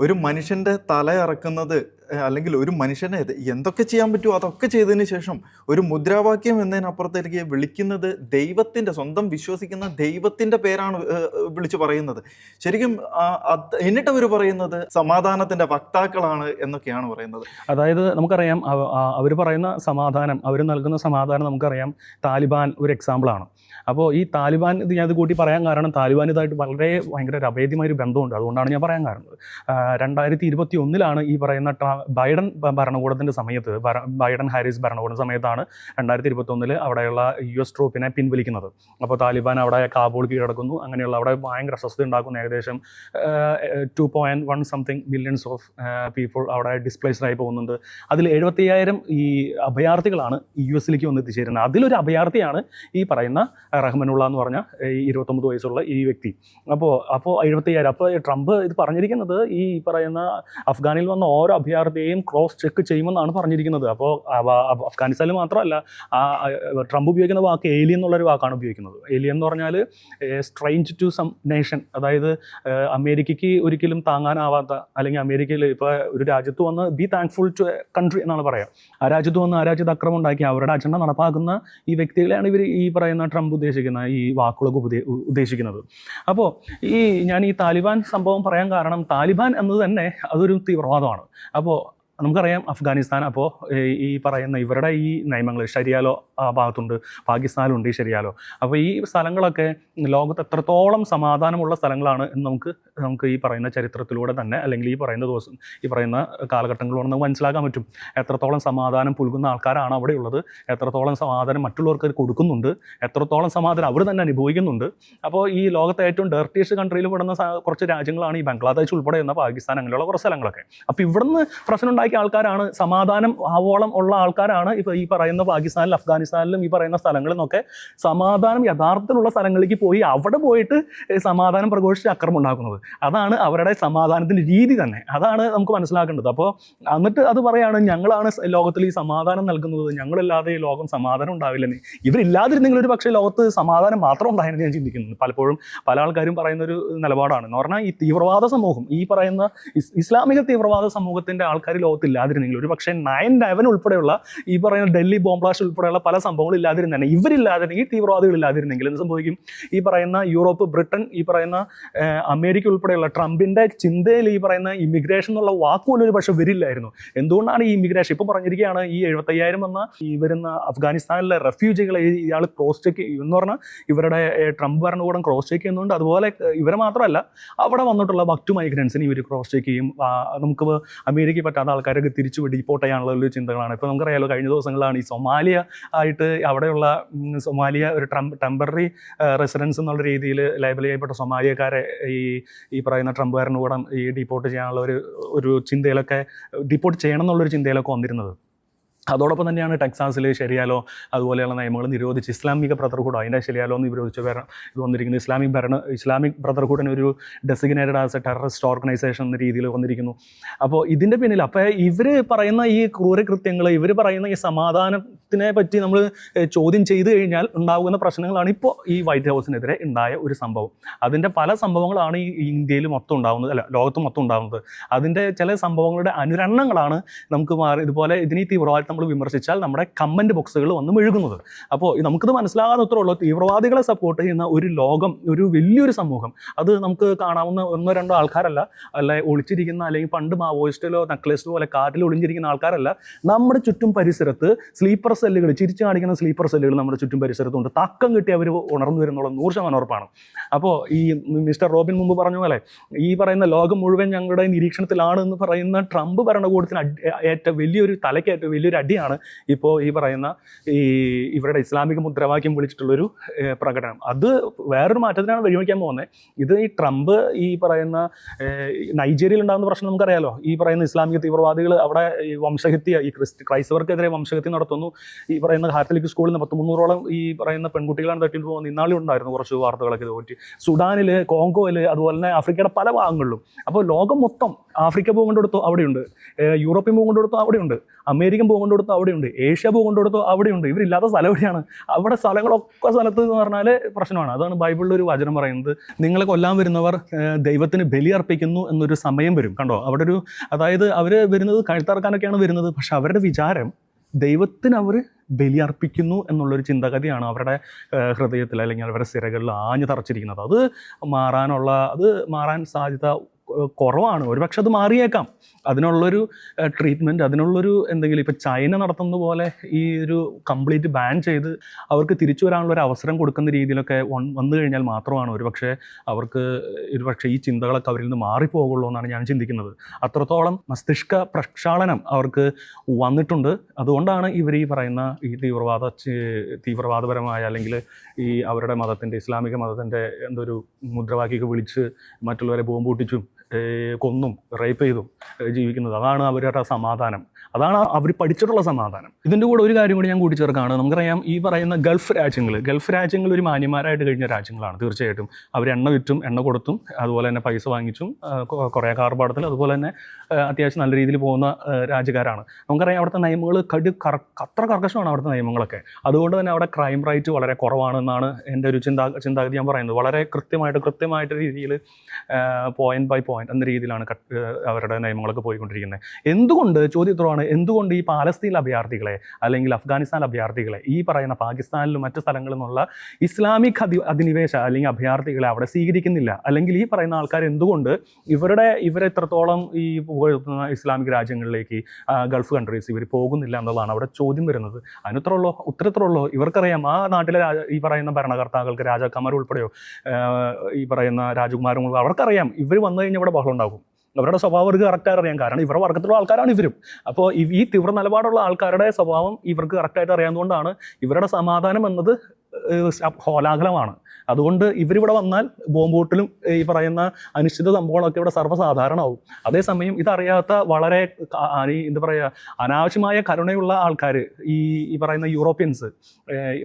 S1: ഒരു മനുഷ്യന്റെ തല ഇറക്കുന്നത് അല്ലെങ്കിൽ ഒരു മനുഷ്യനെ എന്തൊക്കെ ചെയ്യാൻ പറ്റുമോ അതൊക്കെ ചെയ്തതിന് ശേഷം ഒരു മുദ്രാവാക്യം എന്നതിനപ്പുറത്തേക്ക് വിളിക്കുന്നത് ദൈവത്തിന്റെ സ്വന്തം വിശ്വസിക്കുന്ന ദൈവത്തിന്റെ പേരാണ് വിളിച്ചു പറയുന്നത്. ശരിക്കും എന്നിട്ട് അവർ പറയുന്നത് സമാധാനത്തിന്റെ വക്താക്കളാണ് എന്നൊക്കെയാണ് പറയുന്നത്.
S3: അതായത് നമുക്കറിയാം അവർ പറയുന്ന സമാധാനം അവർ നൽകുന്ന സമാധാനം നമുക്കറിയാം താലിബാൻ ഒരു എക്സാമ്പിളാണ് അപ്പോൾ ഈ താലിബാൻ ഇത് ഞാൻ ഇത് കൂട്ടി പറയാൻ കാരണം താലിബാൻ ഇതായിട്ട് വളരെ ഭയങ്കര ഒരു അഭേദ്യമായ ഒരു ബന്ധമുണ്ട്. അതുകൊണ്ടാണ് ഞാൻ പറയാൻ കാരണം. രണ്ടായിരത്തി ഇരുപത്തി ഒന്നിലാണ് ഈ പറയുന്ന ട്രാ- ബൈഡൻ ഭരണകൂടത്തിന്റെ സമയത്ത് ബൈഡൻ ഹാരിസ് ഭരണകൂട സമയത്താണ് രണ്ടായിരത്തി ഇരുപത്തൊന്നിൽ അവിടെയുള്ള യു എസ് ട്രൂപ്പിനെ പിൻവലിക്കുന്നത്. അപ്പോൾ താലിബാൻ അവിടെ കാബൂൾ കീഴടക്കുന്നു. അങ്ങനെയുള്ള അവിടെ ഭയങ്കര അസ്വസ്ഥത ഉണ്ടാക്കുന്ന. ഏകദേശം two point one something millions of people അവിടെ ഡിസ്പ്ലേസ്ഡ് ആയി പോകുന്നുണ്ട്. അതിൽ എഴുപത്തയ്യായിരം ഈ അഭയാർത്ഥികളാണ് യു എസിലേക്ക് വന്ന് എത്തിച്ചേരുന്നത്. അതിലൊരു അഭയാർത്ഥിയാണ് ഈ പറയുന്ന റഹ്മനുള്ള എന്ന് പറഞ്ഞ ഈ ഇരുപത്തൊമ്പത് വയസ്സുള്ള ഈ വ്യക്തി. അപ്പോൾ അപ്പോൾ എഴുപത്തയ്യായിരം അപ്പോൾ ട്രംപ് ഇത് പറഞ്ഞിരിക്കുന്നത് ഈ പറയുന്ന അഫ്ഗാനിൽ വന്ന ഓരോ അഭയാർത്ഥിയെയും ക്രോസ് ചെക്ക് ചെയ്യുമെന്നാണ് പറഞ്ഞിരിക്കുന്നത്. അപ്പോൾ അഫ്ഗാനിസ്ഥാനിൽ മാത്രമല്ല ആ ട്രംപ് ഉപയോഗിക്കുന്ന വാക്ക് ഏലിയൻ എന്നുള്ളൊരു വാക്കാണ് ഉപയോഗിക്കുന്നത്. ഏലിയൻ എന്ന് പറഞ്ഞാൽ സ്ട്രെയിഞ്ച് ടു സം നേഷൻ അതായത് അമേരിക്കയ്ക്ക് ഒരിക്കലും താങ്ങാനാവാത്ത അല്ലെങ്കിൽ അമേരിക്കയിൽ ഇപ്പോൾ ഒരു രാജ്യത്ത് വന്ന് ബി താങ്ക്ഫുൾ ടു കൺട്രി എന്നാണ് പറയുക ആ രാജ്യത്ത് വന്ന് ആ രാജ്യത്ത് അക്രമം ഉണ്ടാക്കി അവരുടെ അജണ്ട നടപ്പാക്കുന്ന ഈ വ്യക്തികളെയാണ് ഇവർ ഈ പറയുന്ന ട്രംപ് ഉദ്ദേശിക്കുന്ന ഈ വാക്കുകളൊക്കെ ഉപദേ- ഉദ്ദേശിക്കുന്നത്. അപ്പോൾ ഈ ഞാൻ ഈ താലിബാൻ സംഭവം പറയാൻ കാരണം താലിബാൻ എന്നത് തന്നെ അതൊരു തീവ്രവാദമാണ്. അപ്പോൾ നമുക്കറിയാം അഫ്ഗാനിസ്ഥാൻ അപ്പോൾ ഈ പറയുന്ന ഇവരുടെ ഈ നിയമങ്ങൾ ശരിയാലോ ആ ഭാഗത്തുണ്ട് പാകിസ്ഥാനിലുണ്ട് ഈ ശരിയാലോ. അപ്പോൾ ഈ സ്ഥലങ്ങളൊക്കെ ലോകത്ത് എത്രത്തോളം സമാധാനമുള്ള സ്ഥലങ്ങളാണ് എന്ന് നമുക്ക് നമുക്ക് ഈ പറയുന്ന ചരിത്രത്തിലൂടെ തന്നെ അല്ലെങ്കിൽ ഈ പറയുന്ന ദിവസം ഈ പറയുന്ന കാലഘട്ടങ്ങളിലൂടെ നമുക്ക് മനസ്സിലാക്കാൻ പറ്റും. എത്രത്തോളം സമാധാനം പുൽകുന്ന ആൾക്കാരാണ് അവിടെ ഉള്ളത് എത്രത്തോളം സമാധാനം മറ്റുള്ളവർക്ക് കൊടുക്കുന്നുണ്ട് എത്രത്തോളം സമാധാനം അവർ തന്നെ അനുഭവിക്കുന്നുണ്ട്. അപ്പോൾ ഈ ലോകത്തെ ഏറ്റവും ഡെർട്ടിയസ്റ്റ് കൺട്രിയിൽ പെടുന്ന കുറച്ച് രാജ്യങ്ങളാണ് ഈ ബംഗ്ലാദേശ് ഉൾപ്പെടെ എന്ന പാകിസ്ഥാൻ അങ്ങനെയുള്ള കുറച്ച് സ്ഥലങ്ങളൊക്കെ. അപ്പോൾ ഇവിടുന്ന് പ്രശ്നം ഉണ്ടാക്കിയ ആൾക്കാരാണ് സമാധാനം ആവോളം ഉള്ള ആൾക്കാരാണ് ഇപ്പോൾ ഈ പറയുന്ന പാകിസ്ഥാനിലും അഫ്ഗാനിസ്ഥാനിലും ഈ പറയുന്ന സ്ഥലങ്ങളിൽ നിന്നൊക്കെ സമാധാനം യഥാർത്ഥത്തിലുള്ള സ്ഥലങ്ങളിലേക്ക് പോയി അവിടെ പോയിട്ട് സമാധാനം പ്രഘോഷിച്ച് അക്രമം ഉണ്ടാക്കുന്നത്. അതാണ് അവരുടെ സമാധാനത്തിന്റെ രീതി തന്നെ. അതാണ് നമുക്ക് മനസ്സിലാക്കേണ്ടത്. അപ്പോൾ എന്നിട്ട് അത് പറയാണ് ഞങ്ങളാണ് ലോകത്തിൽ ഈ സമാധാനം നൽകുന്നത്. ഞങ്ങളില്ലാതെ ഈ ലോകം സമാധാനം ഉണ്ടാവില്ലെന്ന് ഇവരില്ലാതിരുന്നെങ്കിൽ ഒരു പക്ഷേ ലോകത്ത് സമാധാനം മാത്രം ഉണ്ടായെന്ന് ഞാൻ ചിന്തിക്കുന്നു പലപ്പോഴും പല ആൾക്കാരും പറയുന്ന ഒരു നിലപാടാണ്. എന്ന് പറഞ്ഞാൽ ഈ തീവ്രവാദ സമൂഹം ഈ പറയുന്ന ഇസ്ലാമിക തീവ്രവാദ സമൂഹത്തിന്റെ ആൾക്കാർ ലോകത്തില്ലാതിരുന്നെങ്കിൽ ഒരു പക്ഷേ നയൻ ലെവൻ ഉൾപ്പെടെയുള്ള ഈ പറയുന്ന ഡൽഹി ബോംബ്ലാസ്റ്റ് ഉൾപ്പെടെയുള്ള പല സംഭവങ്ങളും ഇല്ലാതിരുന്നെ ഇവരില്ലാതിരുന്നെങ്കിൽ തീവ്രവാദികൾ ഇല്ലാതിരുന്നെങ്കിൽ എന്ത് സംഭവിക്കും? ഈ പറയുന്ന യൂറോപ്പ് ബ്രിട്ടൻ ഈ പറയുന്ന അമേരിക്ക ഉൾപ്പെടെയുള്ള ട്രംപിന്റെ ചിന്തയിൽ ഈ പറയുന്ന ഇമിഗ്രേഷൻ എന്നുള്ള വാക്ക് പോലും ഒരു പക്ഷേ വരില്ലായിരുന്നു. എന്തുകൊണ്ടാണ് ഈ ഇമിഗ്രേഷൻ ഇപ്പോൾ പറഞ്ഞിരിക്കുകയാണ് ഈ എഴുപത്തയ്യായിരം വന്ന ഈ വരുന്ന അഫ്ഗാനിസ്ഥാനിലെ റെഫ്യൂജികളെ ഇയാൾ ക്രോസ് ചെക്ക് എന്ന് പറഞ്ഞാൽ ഇവരുടെ ട്രംപ് ഭരണകൂടം ക്രോസ് ചെക്ക് ചെയ്യുന്നുണ്ട്. അതുപോലെ ഇവരെ മാത്രമല്ല അവിടെ വന്നിട്ടുള്ള മറ്റു മൈഗ്രൻസിന് ഇവർ ക്രോസ് ചെക്ക് ചെയ്യും. നമുക്ക് അമേരിക്കയിൽ പറ്റാത്ത ആൾക്കാരൊക്കെ തിരിച്ചു ഡിപ്പോർട്ട് ചെയ്യാനുള്ള ഒരു ചിന്തകളാണ്. ഇപ്പോൾ നമുക്കറിയാലോ കഴിഞ്ഞ ദിവസങ്ങളാണ് ഈ സൊമാലിയ ആയിട്ട് അവിടെയുള്ള സൊമാലിയ ഒരു ട്രംപ് ടെമ്പററി റെസിഡൻസ് എന്നുള്ള രീതിയിൽ ലേബൽ ചെയ്യപ്പെട്ട സൊമാലിയക്കാരെ ഈ ഈ പറയുന്ന ട്രംപുകാരന്റെ ഭരണകൂടം ഈ ഡിപ്പോർട്ട് ചെയ്യാനുള്ള ഒരു ഒരു ചിന്തയിലൊക്കെ ഡിപ്പോർട്ട് ചെയ്യണം എന്നുള്ളൊരു ചിന്തയിലൊക്കെ വന്നിരുന്നത്. അതോടൊപ്പം തന്നെയാണ് ടെക്സാസിൽ ശരിയാലോ അതുപോലെയുള്ള നിയമങ്ങൾ നിരോധിച്ച് ഇസ്ലാമിക ബ്രദർഹുഡ് അതിന്റെ ശരിയാലോ എന്ന് വിരോധിച്ച് വരണം ഇത് വന്നിരിക്കുന്നു. ഇസ്ലാമിക് ഭരണ ഇസ്ലാമിക് ബ്രദർഹുഡിന് ഒരു designated as a terrorist organisation എന്ന രീതിയിൽ വന്നിരിക്കുന്നു. അപ്പോൾ ഇതിന്റെ പിന്നിൽ അപ്പോൾ ഇവർ പറയുന്ന ഈ ക്രൂരകൃത്യങ്ങൾ ഇവർ പറയുന്ന ഈ സമാധാനത്തിനെ പറ്റി നമ്മൾ ചോദ്യം ചെയ്തു കഴിഞ്ഞാൽ ഉണ്ടാകുന്ന പ്രശ്നങ്ങളാണ് ഇപ്പോൾ ഈ വൈറ്റ് ഹൗസിനെതിരെ ഉണ്ടായ ഒരു സംഭവം. അതിന്റെ പല സംഭവങ്ങളാണ് ഈ ഇന്ത്യയിൽ മൊത്തം ഉണ്ടാകുന്നത് അല്ല ലോകത്ത് മൊത്തം ഉണ്ടാകുന്നത് അതിന്റെ ചില സംഭവങ്ങളുടെ അനുരണങ്ങളാണ് നമുക്ക് മാറി ഇതുപോലെ ഇതിന് ഈ നമ്മൾ വിമർശിച്ചാൽ നമ്മുടെ കമന്റ് ബോക്സുകൾ വന്ന് മെഴുകുന്നത്. അപ്പോൾ നമുക്കിത് മനസ്സിലാകാൻ അത്രേ ഉള്ളൂ. തീവ്രവാദികളെ സപ്പോർട്ട് ചെയ്യുന്ന ഒരു ലോകം ഒരു വലിയൊരു സമൂഹം. അത് നമുക്ക് കാണാവുന്ന ഒന്നോ രണ്ടോ ആൾക്കാരല്ല. അല്ല ഒളിച്ചിരിക്കുന്ന അല്ലെങ്കിൽ പണ്ട് മാവോയിസ്റ്റിലോ നെക്ലേസിലോ പോലെ കാട്ടിൽ ഒളിഞ്ഞിരിക്കുന്ന ആൾക്കാരല്ല. നമ്മുടെ ചുറ്റും പരിസരത്ത് സ്ലീപ്പർ സെല്ലുകൾ ചിരിച്ചു കാണിക്കുന്ന സ്ലീപ്പർ സെല്ലുകൾ നമ്മുടെ ചുറ്റും പരിസരത്തുണ്ട്. തക്കം കിട്ടി അവർ ഉണർന്നു വരുന്നുള്ള നൂറ് ശതമാനം ഉറപ്പാണ്. അപ്പോൾ ഈ മിസ്റ്റർ റോബിൻ മുമ്പ് പറഞ്ഞു പോലെ ഈ പറയുന്ന ലോകം മുഴുവൻ ഞങ്ങളുടെ നിരീക്ഷണത്തിലാണ് എന്ന് പറയുന്ന ട്രംപ് ഭരണകൂടത്തിന് ഏറ്റവും ഏറ്റ വലിയൊരു ഏറ്റവും വലിയൊരു അടിയാണ്. ഇപ്പോൾ ഈ പറയുന്ന ഈ ഇവരുടെ ഇസ്ലാമിക മുദ്രാവാക്യം വിളിച്ചിട്ടുള്ളൊരു പ്രകടനം. അത് വേറൊരു മാറ്റത്തിനാണ് വഴിവെക്കാൻ പോകുന്നത് ഇത് ഈ ട്രംപ് ഈ പറയുന്ന നൈജീരിയയിൽ ഉണ്ടാകുന്ന പ്രശ്നം നമുക്കറിയാലോ. ഈ പറയുന്ന ഇസ്ലാമിക തീവ്രവാദികൾ അവിടെ ഈ വംശഹത്യ ഈ ക്രിസ്ത്യ ക്രൈസ്തവർക്കെതിരെ വംശഹത്യ നടത്തുന്നു. ഈ പറയുന്ന കാത്തലിക് സ്കൂളിൽ നിന്ന് പത്ത് മുന്നൂറോളം ഈ പറയുന്ന പെൺകുട്ടികളാണ് തട്ടിന് പോകുന്നത്. ഇന്നാളും ഉണ്ടായിരുന്നു കുറച്ച് വാർത്തകളൊക്കെ ഇത് പറ്റി. സുഡാനിൽ കോങ്കോയിൽ അതുപോലെ തന്നെ ആഫ്രിക്കയുടെ പല ഭാഗങ്ങളിലും. അപ്പോൾ ലോകം മൊത്തം ആഫ്രിക്ക പോകുകൊണ്ടെടുത്തോ അവിടെയുണ്ട്. യൂറോപ്യൻ പോകുകൊണ്ടെടുത്തോ അവിടെയുണ്ട്. അമേരിക്കൻ പോകുകൊണ്ടെടുത്തോ അവിടെയുണ്ട്. ഏഷ്യ പോകുകൊണ്ടെടുത്തോ അവിടെയുണ്ട്. ഇവരില്ലാത്ത സ്ഥലം എവിടെയാണ്? അവിടെ സ്ഥലങ്ങളൊക്കെ സ്ഥലത്ത് എന്ന് പറഞ്ഞാൽ പ്രശ്നമാണ്. അതാണ് ബൈബിളിൽ ഒരു വചനം പറയുന്നത്. നിങ്ങളെ കൊല്ലാൻ വരുന്നവർ ദൈവത്തിന് ബലി അർപ്പിക്കുന്നു എന്നൊരു സമയം വരും. കണ്ടോ? അവിടെ ഒരു അതായത് അവർ വരുന്നത് കഴുത്തറക്കാനൊക്കെയാണ് വരുന്നത്. പക്ഷെ അവരുടെ വിചാരം ദൈവത്തിന് അവർ ബലിയർപ്പിക്കുന്നു എന്നുള്ളൊരു ചിന്താഗതിയാണ് അവരുടെ ഹൃദയത്തിൽ അല്ലെങ്കിൽ അവരുടെ സിരകളിൽ ആഞ്ഞു തറച്ചിരിക്കുന്നത്. അത് മാറാനുള്ള അത് മാറാൻ സാധ്യത കുറവാണ്. ഒരുപക്ഷെ അത് മാറിയേക്കാം. അതിനുള്ളൊരു ട്രീറ്റ്മെന്റ് അതിനുള്ളൊരു എന്തെങ്കിലും ഇപ്പോൾ ചൈന നടത്തുന്ന പോലെ ഈ ഒരു കംപ്ലീറ്റ് ബാൻ ചെയ്ത് അവർക്ക് തിരിച്ചു വരാനുള്ള ഒരു അവസരം കൊടുക്കുന്ന രീതിയിലൊക്കെ വന്നു കഴിഞ്ഞാൽ മാത്രമാണ് ഒരുപക്ഷെ അവർക്ക് ഒരുപക്ഷെ ഈ ചിന്തകളൊക്കെ അവരിൽ നിന്ന് മാറിപ്പോകുള്ളൂ എന്നാണ് ഞാൻ ചിന്തിക്കുന്നത്. അത്രത്തോളം മസ്തിഷ്ക പ്രക്ഷാളനം അവർക്ക് വന്നിട്ടുണ്ട്. അതുകൊണ്ടാണ് ഇവർ ഈ പറയുന്ന ഈ തീവ്രവാദ തീവ്രവാദപരമായ അല്ലെങ്കിൽ ഈ അവരുടെ മതത്തിന്റെ ഇസ്ലാമിക മതത്തിന്റെ എന്തൊരു മുദ്രാവാക്യമൊക്കെ വിളിച്ച് മറ്റുള്ളവരെ ബോംബ് പൊട്ടിച്ചും ഏഹ് കൊന്നും റേപ്പ് ചെയ്തും ജീവിക്കുന്നത്. അതാണ് അവരുടെ സമാധാനം. അതാണ് അവർ പഠിച്ചിട്ടുള്ള സമാധാനം. ഇതിന്റെ കൂടെ ഒരു കാര്യം കൂടി ഞാൻ കൂട്ടിച്ചേർക്കാണ് നമുക്കറിയാം ഈ പറയുന്ന ഗൾഫ് രാജ്യങ്ങൾ ഗൾഫ് രാജ്യങ്ങൾ ഒരു മാന്യന്മാരായിട്ട് കഴിഞ്ഞ രാജ്യങ്ങളാണ്. തീർച്ചയായിട്ടും അവർ എണ്ണ വിറ്റും എണ്ണ കൊടുത്തും അതുപോലെ തന്നെ പൈസ വാങ്ങിച്ചും കുറേ കാർപാടത്തിൽ അതുപോലെ തന്നെ അത്യാവശ്യം നല്ല രീതിയിൽ പോകുന്ന രാജ്യക്കാരാണ്. നമുക്കറിയാം അവിടുത്തെ നിയമങ്ങൾ കടു അത്ര കർക്കശമാണ് അവിടുത്തെ നിയമങ്ങളൊക്കെ. അതുകൊണ്ട് തന്നെ അവിടെ ക്രൈം റേറ്റ് വളരെ കുറവാണെന്നാണ് എന്റെ ഒരു ചിന്താ ചിന്താഗതി ഞാൻ പറയുന്നത്. വളരെ കൃത്യമായിട്ട് കൃത്യമായിട്ട് രീതിയിൽ പോയിന്റ് ബൈ പോയിന്റ് എന്ന രീതിയിലാണ് അവരുടെ നിയമങ്ങളൊക്കെ പോയിക്കൊണ്ടിരിക്കുന്നത്. എന്തുകൊണ്ട് ചോദ്യത്തോടാണ് എന്തുകൊണ്ട് ഈ പാലസ്തീൻ അഭയാർത്ഥികളെ അല്ലെങ്കിൽ അഫ്ഗാനിസ്ഥാൻ അഭയാർത്ഥികളെ ഈ പറയുന്ന പാകിസ്ഥാനിലും മറ്റു സ്ഥലങ്ങളിൽ നിന്നുള്ള ഇസ്ലാമിക് അധി അധിനിവേശ അല്ലെങ്കിൽ അഭയാർത്ഥികളെ അവിടെ സ്വീകരിക്കുന്നില്ല? അല്ലെങ്കിൽ ഈ പറയുന്ന ആൾക്കാർ എന്തുകൊണ്ട് ഇവരുടെ ഇവരെ എത്രത്തോളം ഈ പുകഴ്ത്തുന്ന ഇസ്ലാമിക് രാജ്യങ്ങളിലേക്ക് ഗൾഫ് കൺട്രീസ് ഇവർ പോകുന്നില്ല എന്നുള്ളതാണ് അവിടെ ചോദ്യം വരുന്നത്. അതിനത്രയുള്ളോ ഉത്തരത്തിലുള്ളോ ഇവർക്കറിയാം ആ നാട്ടിലെ രാജ- ഈ പറയുന്ന ഭരണകർത്താക്കൾക്ക് രാജാക്കന്മാർ ഉൾപ്പെടെയോ ഈ പറയുന്ന രാജകുമാരും അവർക്കറിയാം ഇവർ വന്നു കഴിഞ്ഞാൽ ഇവിടെ ബഹളം ഉണ്ടാകും. അവരുടെ സ്വഭാവം അവർക്ക് കറക്റ്റായിട്ട് അറിയാം. കാരണം ഇവരുടെ വർഗത്തിലുള്ള ആൾക്കാരാണ് ഇവരും. അപ്പോൾ ഈ തീവ്ര നിലപാടുള്ള ആൾക്കാരുടെ സ്വഭാവം ഇവർക്ക് കറക്റ്റായിട്ട് അറിയാവുന്നതുകൊണ്ടാണ് ഇവരുടെ സമാധാനം എന്നത് കോലാഹലമാണ് അതുകൊണ്ട് ഇവരിവിടെ വന്നാൽ ബോംബൂട്ടിലും ഈ പറയുന്ന അനിശ്ചിത സംഭവങ്ങളൊക്കെ ഇവിടെ സർവസാധാരണമാവും. അതേസമയം ഇതറിയാത്ത വളരെ എന്താ പറയുക അനാവശ്യമായ കരുണയുള്ള ആൾക്കാർ ഈ ഈ പറയുന്ന യൂറോപ്യൻസ്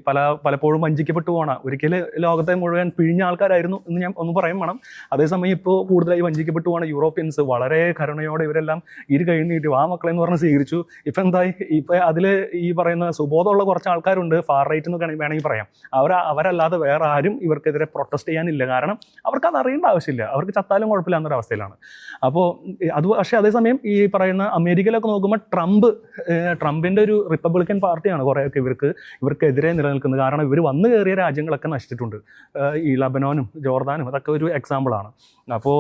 S3: പല പലപ്പോഴും വഞ്ചിക്കപ്പെട്ടു പോണ ഒരിക്കൽ ലോകത്തെ മുഴുവൻ പിഴിഞ്ഞ ആൾക്കാരായിരുന്നു എന്ന് ഞാൻ ഒന്ന് പറയും വേണം. അതേസമയം ഇപ്പോൾ കൂടുതലായി വഞ്ചിക്കപ്പെട്ടു പോണ യൂറോപ്യൻസ് വളരെ കരുണയോടെ ഇവരെല്ലാം ഇരു കൈ നീട്ടി ആ മക്കളെ എന്ന് പറഞ്ഞ് സ്വീകരിച്ചു. ഇപ്പം എന്തായി ഇപ്പം അതിൽ ഈ പറയുന്ന സുബോധമുള്ള കുറച്ച് ആൾക്കാരുണ്ട് ഫാർ റൈറ്റ് എന്ന് വേണമെങ്കിൽ പറയാം. അവർ അവരല്ലാതെ വേറെ ആരും ഇവർക്കെതിരെ പ്രൊട്ടസ്റ്റ് ചെയ്യാനില്ല. കാരണം അവർക്ക് അത് അറിയേണ്ട ആവശ്യമില്ല. അവർക്ക് ചത്താലും കുഴപ്പമില്ല എന്നൊരു അവസ്ഥയിലാണ്. അപ്പോൾ അത് പക്ഷേ അതേസമയം ഈ പറയുന്ന അമേരിക്കയിലൊക്കെ നോക്കുമ്പോൾ ട്രംപ് ട്രംപിന്റെ ഒരു റിപ്പബ്ലിക്കൻ പാർട്ടിയാണ് കുറേയൊക്കെ ഇവർക്ക് ഇവർക്കെതിരെ നിലനിൽക്കുന്നത്. കാരണം ഇവർ വന്നു കയറിയ രാജ്യങ്ങളൊക്കെ നശിച്ചിട്ടുണ്ട്. ഈ ലബനോനും ജോർദാനും അതൊക്കെ ഒരു എക്സാമ്പിളാണ് അപ്പോൾ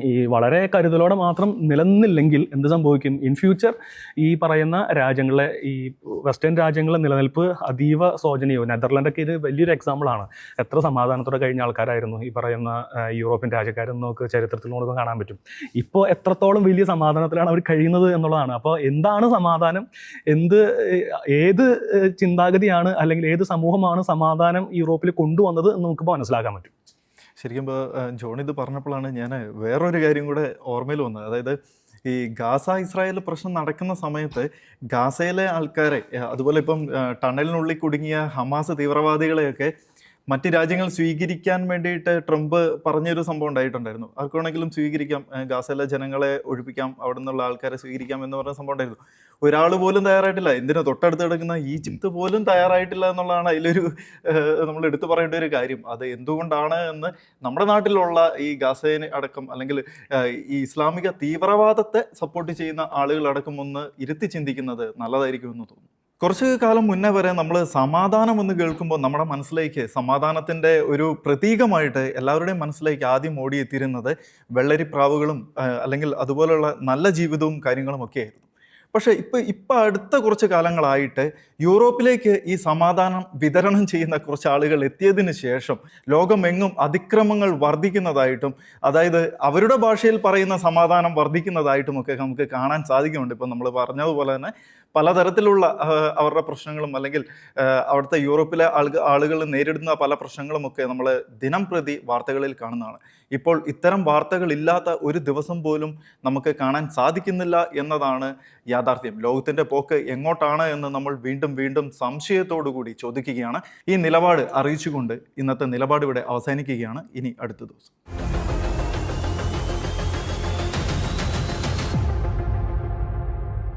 S3: ഈ വളരെ കരുതലോടെ മാത്രം നിലനിന്നില്ലെങ്കിൽ എന്ത് സംഭവിക്കും? ഇൻ ഫ്യൂച്ചർ ഈ പറയുന്ന രാജ്യങ്ങളെ ഈ വെസ്റ്റേൺ രാജ്യങ്ങളെ നിലനിൽപ്പ് അതീവ ശോചനീയവും. നെതർലാൻഡൊക്കെ ഇത് വലിയൊരു എക്സാമ്പിളാണ് എത്ര സമാധാനത്തോടെ കഴിഞ്ഞ ആൾക്കാരായിരുന്നു. ഈ പറയുന്ന യൂറോപ്യൻ രാജ്യക്കാരെന്ന് നമുക്ക് ചരിത്രത്തിൽ നമുക്ക് കാണാൻ പറ്റും. ഇപ്പോൾ എത്രത്തോളം വലിയ സമാധാനത്തിലാണ് അവർ കഴിയുന്നത് എന്നുള്ളതാണ്. അപ്പോൾ എന്താണ് സമാധാനം? എന്ത് ഏത് ചിന്താഗതിയാണ് അല്ലെങ്കിൽ ഏത് സമൂഹമാണ് സമാധാനം യൂറോപ്പിൽ കൊണ്ടുവന്നത് എന്ന് നമുക്ക് മനസ്സിലാക്കാൻ പറ്റും.
S1: ശരിക്കും ഇപ്പോൾ ജോൺ ഇത് പറഞ്ഞപ്പോഴാണ് ഞാൻ വേറൊരു കാര്യം കൂടെ ഓർമ്മയിൽ വന്നത്. അതായത് ഈ ഗാസ ഇസ്രായേൽ പ്രശ്നം നടക്കുന്ന സമയത്ത് ഗാസയിലെ ആൾക്കാരെ അതുപോലെ ഇപ്പം ടണലിനുള്ളിൽ കുടുങ്ങിയ ഹമാസ് തീവ്രവാദികളെയൊക്കെ മറ്റ് രാജ്യങ്ങൾ സ്വീകരിക്കാൻ വേണ്ടിയിട്ട് ട്രംപ് പറഞ്ഞൊരു സംഭവം ഉണ്ടായിട്ടുണ്ടായിരുന്നു. അവർക്ക് വേണമെങ്കിലും സ്വീകരിക്കാം ഗാസയിലെ ജനങ്ങളെ ഒഴിപ്പിക്കാം അവിടെ നിന്നുള്ള ആൾക്കാരെ സ്വീകരിക്കാം എന്ന് പറഞ്ഞ സംഭവം ഉണ്ടായിരുന്നു. ഒരാൾ പോലും തയ്യാറായിട്ടില്ല. എന്തിനാ തൊട്ടടുത്ത് കിടക്കുന്ന ഈജിപ്ത് പോലും തയ്യാറായിട്ടില്ല എന്നുള്ളതാണ് അതിലൊരു നമ്മൾ എടുത്തു പറയേണ്ട ഒരു കാര്യം. അത് എന്തുകൊണ്ടാണ് എന്ന് നമ്മുടെ നാട്ടിലുള്ള ഈ ഗാസേനെ അടക്കം അല്ലെങ്കിൽ ഈ ഇസ്ലാമിക തീവ്രവാദത്തെ സപ്പോർട്ട് ചെയ്യുന്ന ആളുകളടക്കം ഒന്ന് ഇരുത്തി ചിന്തിക്കുന്നത് നല്ലതായിരിക്കുമെന്ന് തോന്നുന്നു. കുറച്ച് കാലം മുന്നേ വരെ നമ്മൾ സമാധാനം എന്ന് കേൾക്കുമ്പോൾ നമ്മുടെ മനസ്സിലേക്ക് സമാധാനത്തിന്റെ ഒരു പ്രതീകമായിട്ട് എല്ലാവരുടെയും മനസ്സിലേക്ക് ആദ്യം ഓടിയെത്തിയിരുന്നത് വെള്ളരിപ്രാവുകളും അല്ലെങ്കിൽ അതുപോലെയുള്ള നല്ല ജീവിതവും കാര്യങ്ങളും ഒക്കെ ആയിരുന്നു. പക്ഷേ ഇപ്പോൾ ഇപ്പം അടുത്ത കുറച്ച് കാലങ്ങളായിട്ട് യൂറോപ്പിലേക്ക് ഈ സമാധാനം വിതരണം ചെയ്യുന്ന കുറച്ച് ആളുകൾ എത്തിയതിന് ശേഷം ലോകമെങ്ങും അതിക്രമങ്ങൾ വർദ്ധിക്കുന്നതായിട്ടും അതായത് അവരുടെ ഭാഷയിൽ പറയുന്ന സമാധാനം വർദ്ധിക്കുന്നതായിട്ടും ഒക്കെ നമുക്ക് കാണാൻ സാധിക്കുന്നുണ്ട്. ഇപ്പം നമ്മൾ പറഞ്ഞതുപോലെ തന്നെ പലതരത്തിലുള്ള അവരുടെ പ്രശ്നങ്ങളും അല്ലെങ്കിൽ അവിടുത്തെ യൂറോപ്പിലെ ആളുകൾ ആളുകൾ നേരിടുന്ന പല പ്രശ്നങ്ങളുമൊക്കെ നമ്മൾ ദിനം പ്രതി വാർത്തകളിൽ കാണുന്നതാണ്. ഇപ്പോൾ ഇത്തരം വാർത്തകളില്ലാത്ത ഒരു ദിവസം പോലും നമുക്ക് കാണാൻ സാധിക്കുന്നില്ല എന്നതാണ് യാഥാർത്ഥ്യം. ലോകത്തിന്റെ പോക്ക് എങ്ങോട്ടാണ് എന്ന് നമ്മൾ വീണ്ടും വീണ്ടും സംശയത്തോടു കൂടി ചോദിക്കുകയാണ്. ഈ നിലപാട് അറിയിച്ചുകൊണ്ട് ഇന്നത്തെ നിലപാട് ഇവിടെ അവസാനിക്കുകയാണ്. ഇനി അടുത്ത ദിവസം.